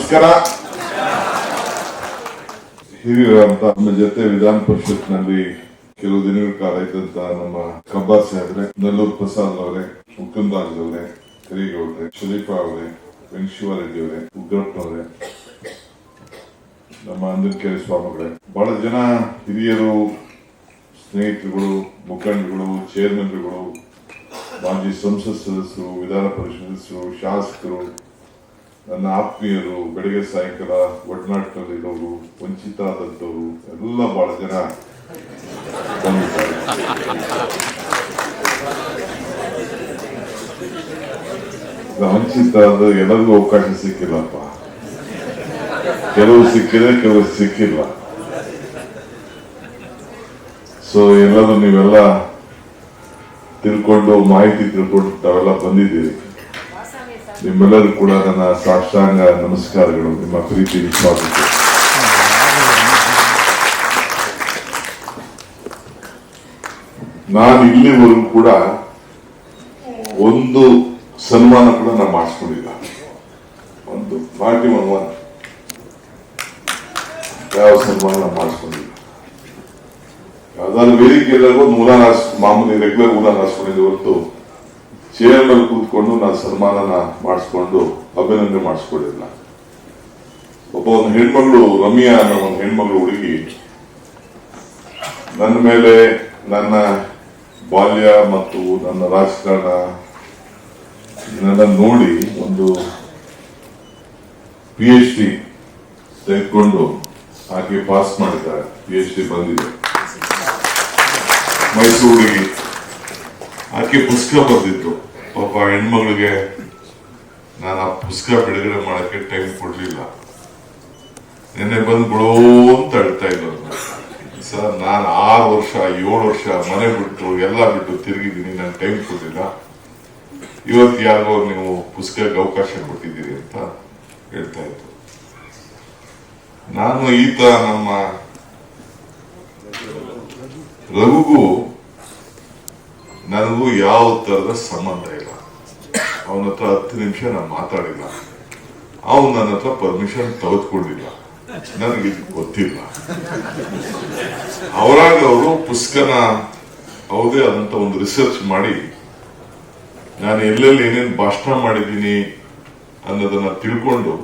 ನಮಸ್ಕಾರ. ಹಿರಿಯರಂತ ನಮ್ಮ ಜೊತೆ ವಿಧಾನ ಪರಿಷತ್ನಲ್ಲಿ ಕೆಲವು ದಿನಗಳ ಕಾಲ ಇದ್ದಂತ ನಮ್ಮ ಕಬ್ಬಾರ್ ಸಾಹೇಬ್ರೆ, ನಲ್ಲೂರು ಪ್ರಸಾದ್ ಅವರೇ, ಮುಕುಂದಾಜ್ ಅವರೇ, ಕರಿಗೌಡ್ರೆ, ಶರೀಫಾ ಅವರೇ, ವೆಂಕಟೇಶ್ವರರೆಡ್ಡಿ ಅವರೇ ಉಗ್ರಪ್ಪನವರೇ ನಮ್ಮ ಅಂದಕೆರೆ ಸ್ವಾಮಿಗಳೇ. ಬಹಳ ಜನ ಹಿರಿಯರು, ಸ್ನೇಹಿತರುಗಳು, ಮುಖಂಡರುಗಳು ಚೇರ್ಮನ್ಗಳು ಮಾಜಿ ಸಂಸತ್ ಸದಸ್ಯರು, ವಿಧಾನ ಪರಿಷತ್ ಸದಸ್ಯರು, ಶಾಸಕರು ನನ್ನ ಆತ್ಮೀಯರು ಬೆಳಗ್ಗೆ ಸಾಯಂಕಾಲ ಒಡನಾಟದಲ್ಲಿರೋರು ವಂಚಿತ ಆದಂಥವ್ರು ಎಲ್ಲ ಬಹಳ ಜನ ಬಂದಿದ್ದಾರೆ. ವಂಚಿತ ಆದ ಎಲ್ಲರಿಗೂ ಅವಕಾಶ ಸಿಕ್ಕಿಲ್ಲಪ್ಪ. ಕೆಲವು ಸಿಕ್ಕಿದೆ ಕೆಲವು ಸಿಕ್ಕಿಲ್ಲ. ಸೊ ಎಲ್ಲರೂ ನೀವೆಲ್ಲ ತಿಳ್ಕೊಂಡು ಮಾಹಿತಿ ತಿಳ್ಕೊಂಡು ತಾವೆಲ್ಲ ಬಂದಿದ್ದೀರಿ. ನಿಮ್ಮೆಲ್ಲರೂ ಕೂಡ ನನ್ನ ಸಾಷ್ಟಾಂಗ ನಮಸ್ಕಾರಗಳು. ನಿಮ್ಮ ಪ್ರೀತಿ ವಿಶ್ವಾಸಕ್ಕೆ ನಾನು ಇಲ್ಲಿವರೆಗೂ ಕೂಡ ಒಂದು ಸನ್ಮಾನ ಕೂಡ ನಾನು ಮಾಡಿಸ್ಕೊಂಡಿಲ್ಲ. ಒಂದು ನಾಟಿ ಒನ್ ಯಾವ ಸನ್ಮಾನ ನಾನು ಮಾಡಿಸ್ಕೊಂಡಿಲ್ಲ. ಯಾವ್ದಾದ್ರು ವೇದಿಕೆಯಲ್ಲಾಗೋ ನೂರ ಮಾಮೂಲಿ ರೆಗ್ಯುಲರ್ ಊರ ಹಾಸ್ಕೊಂಡಿದ್ದೆ ಹೊರತು ಚೇರ್ ಮೇಲೆ ಕೂತ್ಕೊಂಡು ನಾನು ಸನ್ಮಾನನ ಮಾಡಿಸ್ಕೊಂಡು ಅಭಿನಂದನೆ ಮಾಡಿಸ್ಕೊಂಡಿಲ್ಲ ಒಬ್ಬ ಒಂದು ಹೆಣ್ಮಗಳು, ರಮ್ಯಾ ಅನ್ನೋ ಒಂದು ಹೆಣ್ಮಗಳು ಹುಡುಗಿ. ನನ್ನ ಮೇಲೆ ನನ್ನ ಬಾಲ್ಯ ಮತ್ತು ನನ್ನ ರಾಜಕಾರಣ ಇದನ್ನೆಲ್ಲ ನೋಡಿ ಒಂದು ಪಿ ಎಚ್ ಡಿ ತೆಗೆದುಕೊಂಡು ಆಕೆ ಪಾಸ್ ಮಾಡಿದ್ದಾರೆ. ಪಿ ಎಚ್ ಡಿ ಬಂದಿದೆ. ಮೈಸೂರಿಗೆ ಆಕೆ ಪುಸ್ತಕ ಬಂದಿತ್ತು ಪಾಪ ಹೆಣ್ಮಗಳಿಗೆ ನಾನು ಆ ಪುಸ್ತಕ ಬಿಡುಗಡೆ ಮಾಡಕ್ಕೆ ಟೈಮ್ ಕೊಡ್ಲಿಲ್ಲ ನಿನ್ನೆ ಬಂದು ಬಿಡೋ ಅಂತ ಹೇಳ್ತಾ ಇದ್ರು ಸರ್ ನಾನು ಆರು ವರ್ಷ ಏಳು ವರ್ಷ ಮನೆ ಬಿಟ್ಟು ಎಲ್ಲ ಬಿಟ್ಟು ತಿರುಗಿದ್ದೀನಿ ನಾನು ಟೈಮ್ ಕೊಡ್ಲಿಲ್ಲ ಇವತ್ತು ಯಾರಿಗೋ ನೀವು ಪುಸ್ತಕಕ್ಕೆ ಅವಕಾಶ ಕೊಟ್ಟಿದ್ದೀರಿ ಅಂತ ಹೇಳ್ತಾ ಇದ್ದರು ನಾನು ಈತ ನಮ್ಮ ರಘುಗೂ ನನಗೂ ಯಾವ ತರದ ಸಂಬಂಧ ಇಲ್ಲ. ಅವನ ಹತ್ರ ಹತ್ತು ನಿಮಿಷ ನಾನು ಮಾತಾಡಿಲ್ಲ. ಅವನು ನನ್ನ ಹತ್ರ ಪರ್ಮಿಷನ್ ತೆಗೆದುಕೊಂಡಿಲ್ಲ. ನನಗೆ ಗೊತ್ತಿಲ್ಲ. ಅವರಾಗ ಅವರು ಪುಸ್ತಕನ ಅವರದೇ ಆದಂತ ಒಂದು ರಿಸರ್ಚ್ ಮಾಡಿ, ನಾನು ಎಲ್ಲೆಲ್ಲಿ ಏನೇನು ಭಾಷಣ ಮಾಡಿದ್ದೀನಿ ಅನ್ನೋದನ್ನ ತಿಳ್ಕೊಂಡು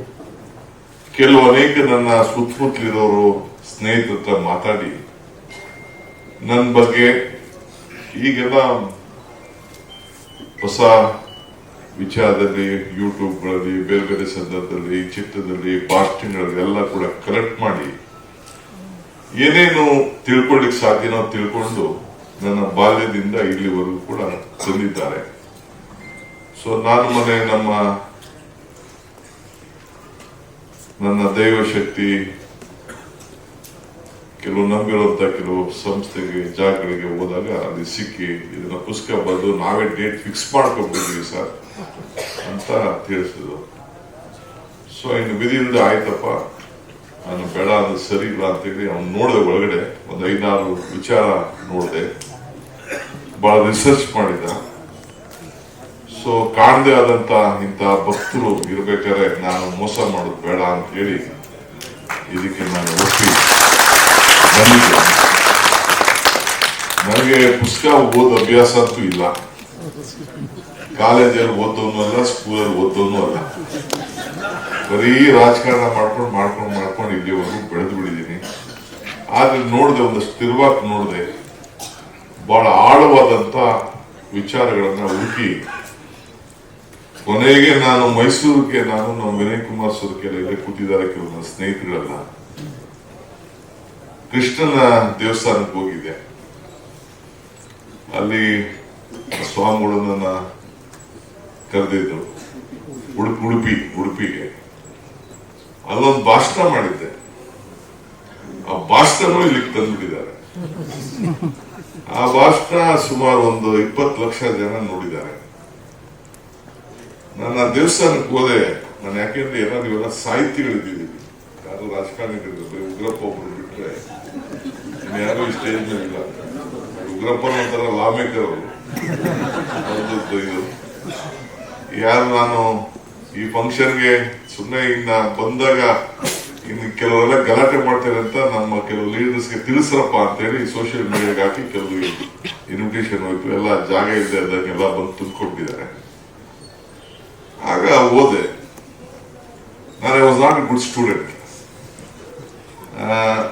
ಕೆಲವು ಅನೇಕ ನನ್ನ ಸುತ್ತಮುತ್ತಲಿರೋರು ಸ್ನೇಹಿತರ ಹತ್ರ ಮಾತಾಡಿ ನನ್ನ ಬಗ್ಗೆ ಈಗೆಲ್ಲ ಹೊಸ ವಿಚಾರದಲ್ಲಿ ಯೂಟ್ಯೂಬ್ಗಳಲ್ಲಿ ಬೇರೆ ಬೇರೆ ಸಂದರ್ಭದಲ್ಲಿ, ಚಿತ್ರದಲ್ಲಿ ಪಾಸ್ಟಿಂಗ್ಗಳಲ್ಲಿ ಎಲ್ಲ ಕೂಡ ಕಲೆಕ್ಟ್ ಮಾಡಿ, ಏನೇನು ತಿಳ್ಕೊಳ್ಳಿಕ್ಕೆ ಸಾಧ್ಯನೋ ತಿಳ್ಕೊಂಡು ನನ್ನ ಬಾಲ್ಯದಿಂದ ಇಲ್ಲಿವರೆಗೂ ಕೂಡ ತಂದಿದ್ದಾರೆ. ಸೊ ನಾನು ಮನೆ ನಮ್ಮ, ನನ್ನ ದೈವ ಶಕ್ತಿ ಕೆಲವು ನಂಬಿರುವಂತ ಕೆಲವು ಸಂಸ್ಥೆಗೆ, ಜಾಗಗಳಿಗೆ ಹೋದಾಗ ಅಲ್ಲಿ ಸಿಕ್ಕಿ ಇದನ್ನ ಪುಸ್ತಕ ಬಂದು ನಾವೇ ಡೇಟ್ ಫಿಕ್ಸ್ ಮಾಡ್ಕೊಂಡಿದ್ದೀವಿ ಸರ್ ಅಂತ ತಿಳಿಸಿದ್ರು. ಸೊ ಇನ್ನು ವಿಧಿ ಇಲ್ಲದೆ ಆಯ್ತಪ್ಪ. ನಾನು ಬೇಡ ಅದು ಸರಿ ಇಲ್ಲ ಅಂತೇಳಿ ಅವ್ನು ನೋಡಿದೆ ಒಳಗಡೆ, ಒಂದು ಐದಾರು ವಿಚಾರ ನೋಡಿದೆ. ಬಹಳ ರಿಸರ್ಚ್ ಮಾಡಿದ. ಸೊ ಕಾಣದೆ ಆದಂತ ಇಂಥ ಭಕ್ತರು ಇರ್ಬೇಕಾದ್ರೆ ನಾನು ಮೋಸ ಮಾಡೋದು ಬೇಡ ಅಂತ ಹೇಳಿ ಇದಕ್ಕೆ ನಾನು ಒಪ್ಪಿ ಬಂದಿದ್ದೆ ನನಗೆ ಪುಸ್ತಕ ಓದೋ ಅಭ್ಯಾಸ ಅಂತೂ ಇಲ್ಲ ಕಾಲೇಜಲ್ಲಿ ಓದೋನು ಅಲ್ಲ ಸ್ಕೂಲಲ್ಲಿ ಓದೋನು ಅಲ್ಲ. ಬರೀ ರಾಜಕಾರಣ ಮಾಡ್ಕೊಂಡು ಮಾಡ್ಕೊಂಡು ಮಾಡ್ಕೊಂಡು ಇಲ್ಲಿವರೆಗೂ ಬೆಳೆದು ಬಿಡಿದ್ದೀನಿ ಆದ್ರೆ ನೋಡಿದೆ ಒಂದಷ್ಟು ತಿರುವಾಕ್ ನೋಡಿದೆ. ಬಹಳ ಆಳವಾದಂತ ವಿಚಾರಗಳನ್ನ ಹುಡುಕಿ ಕೊನೆಗೆ ನಾನು ಮೈಸೂರಿಗೆ ನಾನು ನಮ್ಮ ವಿನಯ್ ಕುಮಾರ್ ಸುರ್ಕೆಲ್ಲ ಕೂತಿದ್ದಾರೆ ಕೆಲವು ನನ್ನ ಸ್ನೇಹಿತರೆಲ್ಲ. ಕೃಷ್ಣನ ದೇವಸ್ಥಾನಕ್ಕೆ ಹೋಗಿದ್ದೆ. ಅಲ್ಲಿ ಸ್ವಾಮಿಗಳನ್ನ ಕರೆದಿದ್ರು. ಉಡುಪಿ ಉಡುಪಿ, ಉಡುಪಿಗೆ. ಅಲ್ಲೊಂದು ಭಾಷಣ ಮಾಡಿದ್ದೆ. ಆ ಭಾಷಣನು ಇಲ್ಲಿಗೆ ತಂದ್ಬಿಟ್ಟಿದ್ದಾರೆ. ಆ ಭಾಷಣ ಸುಮಾರು ಒಂದು ಇಪ್ಪತ್ತು ಲಕ್ಷ ಜನ ನೋಡಿದ್ದಾರೆ. ನನ್ನ ದೇವಸ್ಥಾನಕ್ಕೆ ಹೋದೆ. ನಾನು ಯಾಕೆಂದ್ರೆ ಏನಾದ್ರು ಇವೆಲ್ಲ ಸಾಹಿತಿಗಳಿದ್ದೀವಿ ಯಾರು ರಾಜಕಾರಣಿಗಳಿದ್ರು ಉಗ್ರಪ್ಪ ಒಬ್ರು ಬಿಟ್ರೆ ಯಾರು ಇಷ್ಟೇ ಇಲ್ಲ. ಉಗ್ರಪ್ಪನ ಒಂಥರ ಲಾಮೇಕರ್. ಅವರು ಯಾರು ನಾನು ಈ ಫಂಕ್ಷನ್ಗೆ ಸುಮ್ಮನೆ ಇನ್ನ ಬಂದಾಗ ಇನ್ನು ಕೆಲವರೆಲ್ಲ ಗಲಾಟೆ ಮಾಡ್ತಾರೆ ಅಂತ ನಮ್ಮ ಕೆಲವು ಲೀಡರ್ಸ್ಗೆ ತಿಳಿಸ್ರಪ್ಪ ಅಂತೇಳಿ ಸೋಷಿಯಲ್ ಮೀಡಿಯಾಗೆ ಹಾಕಿ ಕೆಲವು ಇನ್ವಿಟೇಷನ್ ಹೋಯ್ತು. ಎಲ್ಲ ಜಾಗ ಇದೆ ಅದನ್ನೆಲ್ಲ ಬಂದು ತುಂಬಿಕೊಂಡಿದ್ದಾರೆ. ಆಗ ಓದೆ ನಾನು ವಾಸ್ ನಾಟ್ ಗುಡ್ ಸ್ಟೂಡೆಂಟ್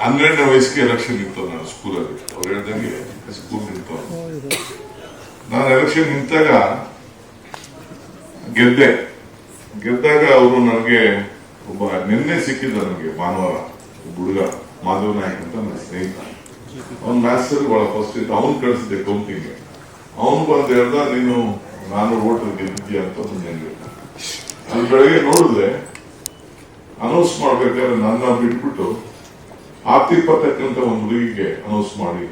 ಹನ್ನೆರಡನೇ ವಯಸ್ಸಿಗೆ ಎಲೆಕ್ಷನ್ ನಿಂತು ನಾನು ಸ್ಕೂಲಲ್ಲಿ ಅವ್ರು ಹೇಳ್ದಂಗೆ ಸ್ಕೂಲ್ ನಿಂತು. ನಾನು ಎಲೆಕ್ಷನ್ ನಿಂತಾಗ ಗೆದ್ದೆ. ಗೆದ್ದಾಗ ಅವರು ನನಗೆ ಒಬ್ಬ ನಿನ್ನೆ ಸಿಕ್ಕಿದ್ದ ನನಗೆ ಭಾನುವಾರ ಹುಡುಗ, ಮಾಧವ ನಾಯಕ್ ಅಂತ ನನ್ನ ಸ್ನೇಹಿತ. ಅವ್ನ ಮ್ಯಾಥ್ಸ್ ಬಹಳ ಫಸ್ಟ್ ಇತ್ತು. ಅವ್ನು ಕಳಿಸಿದ್ದೆ ಕೌಂಟಿಂಗ್ ಅವನು ಬಂದು ಹೇಳ್ದ, ನೀನು ನಾನು ಓಟ್ ಗೆದ್ದಿದ್ಯಾ ಅಂತ ಹೇಳ್ದ ಅಲ್ಲಿ ಬೆಳಗ್ಗೆ ನೋಡಿದ್ರೆ ಅನೌನ್ಸ್ ಮಾಡ್ಬೇಕಾದ್ರೆ ನನ್ನ ಬಿಟ್ಬಿಟ್ಟು ಆಪ್ತಿಪ್ಪತ್ತಕ್ಕಂತ ಒಂದು ಹುಡುಗಿಗೆ ಅನೌನ್ಸ್ ಮಾಡಿ.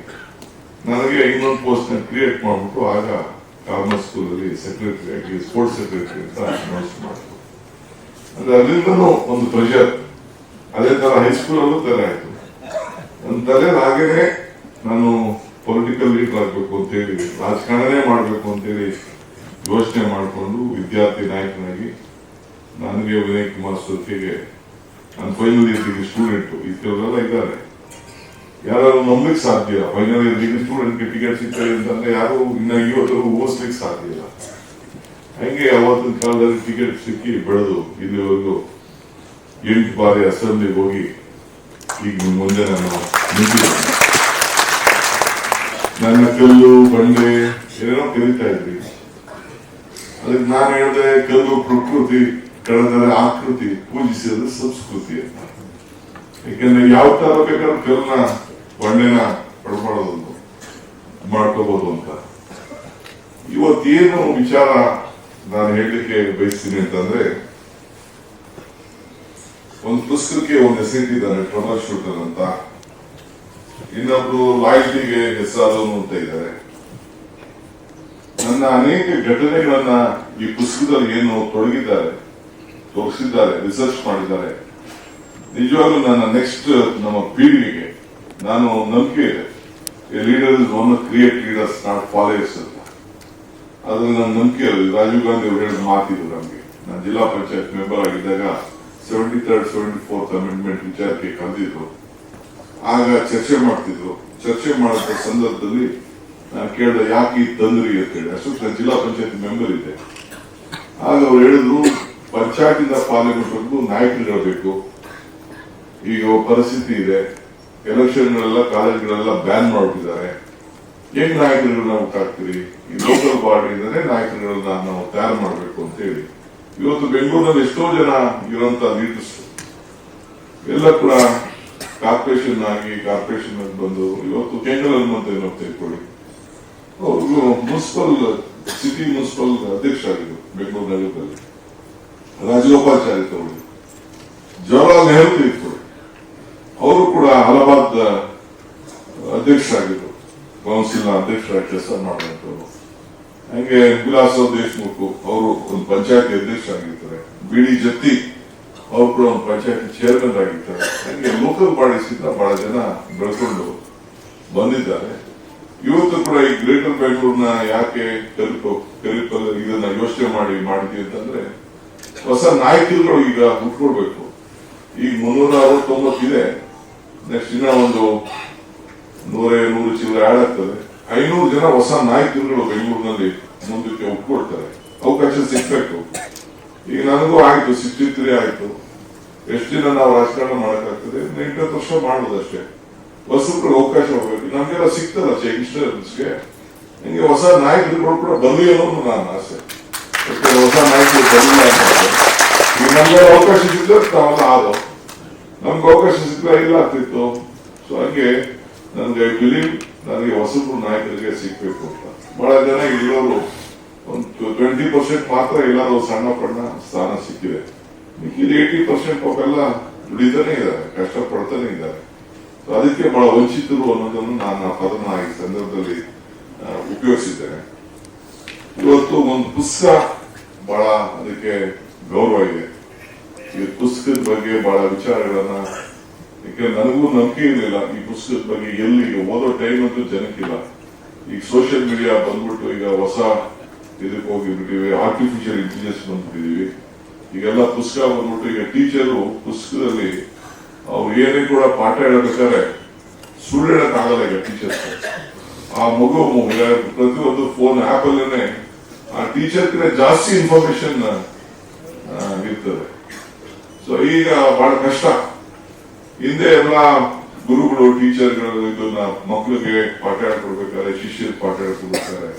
ನನಗೆ ಇನ್ನೊಂದು ಪೋಸ್ಟ್ನ ಕ್ರಿಯೇಟ್ ಮಾಡ್ಬಿಟ್ಟು ಆಗ ಕಾಮರ್ಸ್ ಸ್ಕೂಲ್ ಅಲ್ಲಿ ಸೆಕ್ರೆಟರಿ ಆಗಿ ಸ್ಪೋರ್ಟ್ಸ್ ಸೆಕ್ರೆಟರಿ ಅಂತ ಅನೌನ್ಸ್ ಮಾಡಿದ್ರು ಅಂದ್ರೆ ಅಲ್ಲಿಂದನೂ ಒಂದು ಪ್ರೆಷರ್ ಅದೇ ತರ ಹೈಸ್ಕೂಲ್ ಅಲ್ಲೂ ತರ ಆಯ್ತು. ನನ್ನ ತಲೆ ಹಾಗೇನೆ ನಾನು ಪೊಲಿಟಿಕಲ್ ಲೀಡರ್ ಆಗ್ಬೇಕು ಅಂತೇಳಿ ರಾಜಕಾರಣನೇ ಮಾಡ್ಬೇಕು ಅಂತೇಳಿ ಯೋಚನೆ ಮಾಡಿಕೊಂಡು ವಿದ್ಯಾರ್ಥಿ ನಾಯಕನಾಗಿ, ನನಗೆ ವಿನಯ್ ಕುಮಾರ್ ಸೊತ್ತಿಗೆ ನಾನು ಫೈನಲ್ ಇಯರ್ಗೆ ಸ್ಟೂಡೆಂಟ್ ಇದ್ದವರೆಲ್ಲ ಇದ್ದಾರೆ. ಯಾರು ನಂಬಲಿಕ್ಕೆ ಸಾಧ್ಯ ಇಲ್ಲ. ಫೈನಲ್ ಇಯರ್ಗೆ ಸ್ಟೂಡೆಂಟ್ಗೆ ಟಿಕೆಟ್ ಸಿಗ್ತದೆ ಅಂತಂದ್ರೆ ಯಾರು ಇನ್ನ ಇವತ್ತು ಓದಿಸ್ಲಿಕ್ಕೆ ಸಾಧ್ಯ ಇಲ್ಲ. ಹಂಗೆ ಅವತ್ತಿನ ಕಾಲದಲ್ಲಿ ಟಿಕೆಟ್ ಸಿಕ್ಕಿ ಬೆಳೆದು, ಇಲ್ಲಿವರೆಗೂ ಎಂಟು ಬಾರಿ ಅಸೆಂಬ್ಲಿಗೆ ಹೋಗಿ, ಈಗ ಮುಂದೆ ನಾನು ನಿಂತಿದ್ದೇನೆ. ನನ್ನ ಕಲ್ಲು, ಬಂಡೆ, ಏನೇನೋ ಕರೀತಾ ಇದ್ರಿ ಅದಕ್ಕೆ ನಾನು ಹೇಳಿದೆ ಕಲ್ಲು ಪ್ರಕೃತಿ ಕಳೆದರೆ ಆಕೃತಿ ಪೂಜಿಸಿದ್ರೆ ಸಂಸ್ಕೃತಿ. ಅಂತ ಯಾಕಂದ್ರೆ ಯಾವ ತರ ಬೇಕಾದ್ರೂ ಕಲ್ಲನ್ನ ಬಣ್ಣನ ಪಡ್ಕೊಳ್ಳೋದು ಮಾಡ್ಕೋಬಹುದು ಅಂತ. ಇವತ್ತೇನು ವಿಚಾರ ನಾನು ಹೇಳಲಿಕ್ಕೆ ಬಯಸ್ತೀನಿ ಅಂತಂದ್ರೆ, ಒಂದು ಪುಸ್ತಕಕ್ಕೆ ಒಂದು ಹೆಸರಿಟ್ಟಿದ್ದಾರೆ ಟ್ರಬಲ್ ಶೂಟರ್ ಅಂತ. ಇನ್ನೊಬ್ರು ಲಾಯ್ಟಿಗೆ ಹೆಸರಾದವನು ಅಂತ ಇದ್ದಾರೆ. ನನ್ನ ಅನೇಕ ಘಟನೆಗಳನ್ನ ಈ ಪುಸ್ತಕದಲ್ಲಿ ಏನು ತೊಡಗಿದ್ದಾರೆ. ತೋರಿಸಿದ್ದಾರೆ ರಿಸರ್ಚ್ ಮಾಡಿದ್ದಾರೆ. ನಿಜವಾಗ್ಲೂ ನನ್ನ ನೆಕ್ಸ್ಟ್ ನಮ್ಮ ಪೀಳಿಗೆಗೆ ನಾನು ನಂಬಿಕೆ ಇದೆ. Leader is one create leaders not followers ಅಂತ. ಅದ್ರಲ್ಲಿ ನನ್ನ ನಂಬಿಕೆ ರಾಜೀವ್ ಗಾಂಧಿ ಅವರು ಹೇಳಿದ ಮಾತಿದ್ರು ನಮಗೆ. ನಾನು ಜಿಲ್ಲಾ ಪಂಚಾಯತ್ ಮೆಂಬರ್ ಆಗಿದ್ದಾಗ seventy third seventy fourth amendment ವಿಚಾರಕ್ಕೆ ಕರೆದಿದ್ರು. ಆಗ ಚರ್ಚೆ ಮಾಡ್ತಿದ್ರು. ಚರ್ಚೆ ಮಾಡಿದ ಸಂದರ್ಭದಲ್ಲಿ ನಾನು ಕೇಳಿದೆ, ಯಾಕೆ ಈ ತಂದ್ರಿ? ಅಂತ ಹೇಳಿ. ಅಷ್ಟು ಜಿಲ್ಲಾ ಪಂಚಾಯತ್ ಮೆಂಬರ್ ಇದೆ ಆಗ ಅವ್ರು ಹೇಳಿದ್ರು ಪಂಚಾಯತಿಂದ ಪಾರ್ಲಿಮೆಂಟ್ ನಾಯಕರಿರಬೇಕು. ಈಗ ಪರಿಸ್ಥಿತಿ ಇದೆ. ಎಲೆಕ್ಷನ್ಗಳೆಲ್ಲ, ಕಾಲೇಜ್ಗಳೆಲ್ಲ ಬ್ಯಾನ್ ಮಾಡ್ಬಿಟ್ಟಿದ್ದಾರೆ. ಹೆಂಗ್ ನಾಯಕರುಗಳನ್ನ ಹುಟ್ಟಾಕ್ತೀರಿ ಈ ಲೋಕಲ್ ಬಾಡಿಯಿಂದನೇ ನಾಯಕರುಗಳನ್ನ ನಾವು ತಯಾರು ಮಾಡಬೇಕು ಅಂತ ಹೇಳಿ. ಇವತ್ತು ಬೆಂಗಳೂರಿನಲ್ಲಿ ಎಷ್ಟೋ ಜನ ಇರುವಂತ ಲೀಡರ್ಸ್ ಎಲ್ಲ ಕೂಡ ಕಾರ್ಪೊರೇಷನ್ ಆಗಿ ಕಾರ್ಪೊರೇಷನ್ ಬಂದು ಇವತ್ತು ಕೆಂಗಲ್ ನಾವು ತಿಳ್ಕೊಳ್ಳಿ ಮುನ್ಸಿಪಲ್, ಸಿಟಿ ಮುನ್ಸಿಪಲ್ ಅಧ್ಯಕ್ಷ ಆಗಿದ್ರು ಬೆಂಗಳೂರು ನಗರದಲ್ಲಿ ರಾಜಗೋಪಾಲ್ಚಾರಿ ತಗೊಳ್ಳಿ ಜವಾಹರ್ಲಾಲ್ ನೆಹರು ಇತ್ತು ಅವರು ಕೂಡ ಹಲವಾದ ಅಧ್ಯಕ್ಷರಾಗಿದ್ದರು ಕೌನ್ಸಿಲ್ ಅಧ್ಯಕ್ಷರಾಗಿ ಕೆಲಸ ಮಾಡುವಂತವ್ರು ಹಂಗೆ ವಿಲಾಸರಾವ್ ದೇಶಮುಖ್ ಅವರು ಒಂದು ಪಂಚಾಯತಿ ಅಧ್ಯಕ್ಷರಾಗಿರ್ತಾರೆ. ಬಿ ಡಿ ಜತ್ತಿ ಅವರು ಕೂಡ ಒಂದು ಪಂಚಾಯತಿ ಚೇರ್ಮನ್ ಆಗಿರ್ತಾರೆ. ಹಂಗೆ ಲೋಕಲ್ ಬಾಡೀಸ್ ಇಂದ ಬಹಳ ಜನ ಬೆಳ್ಕೊಂಡು ಬಂದಿದ್ದಾರೆ. ಇವತ್ತು ಕೂಡ ಈ ಗ್ರೇಟರ್ ಬೆಂಗಳೂರಿನ ಯಾಕೆ ಕಲಿಪ ಕಲಿಪ ಇದನ್ನ ಯೋಚನೆ ಮಾಡಿ ಮಾಡಿದ್ವಿ ಅಂತಂದ್ರೆ ಹೊಸ ನಾಯಕರುಗಳು ಈಗ ಹುಟ್ಕೊಳ್ಬೇಕು ಈಗ ಮುನ್ನೂರ ಅರವತ್ತೊಂಬತ್ತಿದೆ ನೆಕ್ಸ್ಟ್ ಇನ್ನ ಒಂದು ನೂರೇ ನೂರು ಚಿಲ್ಲರೆ ಆಗ್ತದೆ. ಐನೂರು ಜನ ಹೊಸ ನಾಯಕರುಗಳು ಬೆಂಗಳೂರಿನಲ್ಲಿ ಮುಂದಕ್ಕೆ ಒಪ್ಕೊಳ್ತಾರೆ. ಅವಕಾಶ ಸಿಗ್ಬೇಕು. ಈಗ ನನಗೂ ಆಯ್ತು ಸಿಕ್ಸ್ಟಿ ತ್ರೀ ಆಯ್ತು. ಎಷ್ಟು ದಿನ ನಾವು ರಾಜಕಾರಣ ಮಾಡಕ್ಕಾಗ್ತದೆ? ಎಂಟತ್ತು ವರ್ಷ ಮಾಡೋದಷ್ಟೇ ಹೊಸಬ್ರಿಗೆ ಅವಕಾಶ ಹೋಗ್ಬೇಕು ನಮ್ಗೆಲ್ಲ ಸಿಗ್ತದ ಯಂಗ್ಸ್ಟರ್ಸ್ಗೆ ನಿಮಗೆ ಹೊಸ ನಾಯಕರುಗಳು ಕೂಡ ಬರಲಿ ಅನ್ನೋದು ನನ್ನ ಆಸೆ. ಯಾಕಂದ್ರೆ ಹೊಸ ಅಂತಂದ್ರೆ ಈಗ ನಮ್ಗೆ ಅವಕಾಶ ಸಿಕ್ಕಿದ್ರೆ ನಾವೆಲ್ಲ ಆದವು ನಮ್ಗೆ ಅವಕಾಶ ಸಿಕ್ಕರೆ ಇಲ್ಲ ಆಗ್ತಿತ್ತು ಸೊ ಹಾಗೆ ನನಗೆ ಬಿಲೀವ್ ನನಗೆ ಹೊಸಬ್ರು ನಾಯಕರಿಗೆ ಸಿಗ್ಬೇಕು ಅಂತ ಬಹಳ ಜನ ಇರೋರು ಒಂದು ಟ್ವೆಂಟಿ ಪರ್ಸೆಂಟ್ ಮಾತ್ರ ಎಲ್ಲರೂ ಸಣ್ಣ ಪಣ್ಣ ಸ್ಥಾನ ಸಿಕ್ಕಿದೆ ಮಿಕ್ಕಿದ ಏಯ್ಟಿ ಪರ್ಸೆಂಟ್ ಅವೆಲ್ಲ ದುಡಿತಾನೆ ಇದ್ದಾರೆ ಕಷ್ಟಪಡ್ತಾನೆ ಇದ್ದಾರೆ ಅದಕ್ಕೆ ಬಹಳ ವಂಚಿತರು ಅನ್ನೋದನ್ನು ನಾನು ಆ ಪದನ ಈ ಸಂದರ್ಭದಲ್ಲಿ ಉಪಯೋಗಿಸಿದ್ದೇನೆ ಇವತ್ತು ಒಂದು ಪುಸ್ತಕ ಬಹಳ ಅದಕ್ಕೆ ಗೌರವ ಇದೆ. ಈ ಪುಸ್ತಕದ ಬಗ್ಗೆ ಬಹಳ ವಿಚಾರಗಳನ್ನ, ಯಾಕಂದ್ರೆ ನನಗೂ ನಂಬಿಕೆ ಇರಲಿಲ್ಲ ಈ ಪುಸ್ತಕದ ಬಗ್ಗೆ ಎಲ್ಲಿ ಓದೋ ಟೈಮ್ ಅಂತೂ ಜನಕ್ಕಿಲ್ಲ ಈಗ ಸೋಷಿಯಲ್ ಮೀಡಿಯಾ ಬಂದ್ಬಿಟ್ಟು ಈಗ ಹೊಸ ಇದಕ್ಕೆ ಹೋಗಿಬಿಟ್ಟಿವಿ ಆರ್ಟಿಫಿಷಿಯಲ್ ಇಂಟೆಲಿಜೆನ್ಸ್ ಬಂದ್ಬಿಟ್ಟಿದೀವಿ ಈಗೆಲ್ಲ ಪುಸ್ತಕ ಬಂದ್ಬಿಟ್ಟು ಈಗ ಟೀಚರು ಪುಸ್ತಕದಲ್ಲಿ ಅವ್ರು ಏನೇ ಕೂಡ ಪಾಠ ಹೇಳಬೇಕಾದ್ರೆ ಸುಳ್ಳು ಹೇಳಕ್ ಆಗಲ್ಲ ಈಗ ಟೀಚರ್ಸ್ ಆ ಮಗು ಪ್ರತಿಯೊಂದು ಫೋನ್ ಆಪ್ ಅಲ್ಲೇನೆ ಆ ಟೀಚರ್ ಕಡೆ ಜಾಸ್ತಿ ಇನ್ಫಾರ್ಮೇಶನ್ ಇರ್ತದೆ. ಸೊ ಈಗ ಬಹಳ ಕಷ್ಟ. ಹಿಂದೆ ಎಲ್ಲ ಗುರುಗಳು, ಟೀಚರ್ಗಳು ಇದನ್ನ ಮಕ್ಕಳಿಗೆ ಪಾಠ ಹೇಳ್ಕೊಡ್ಬೇಕಾದ್ರೆ ಶಿಷ್ಯರ್ ಪಾಠ ಹೇಳ್ಕೊಡ್ಬೇಕಾದ್ರೆ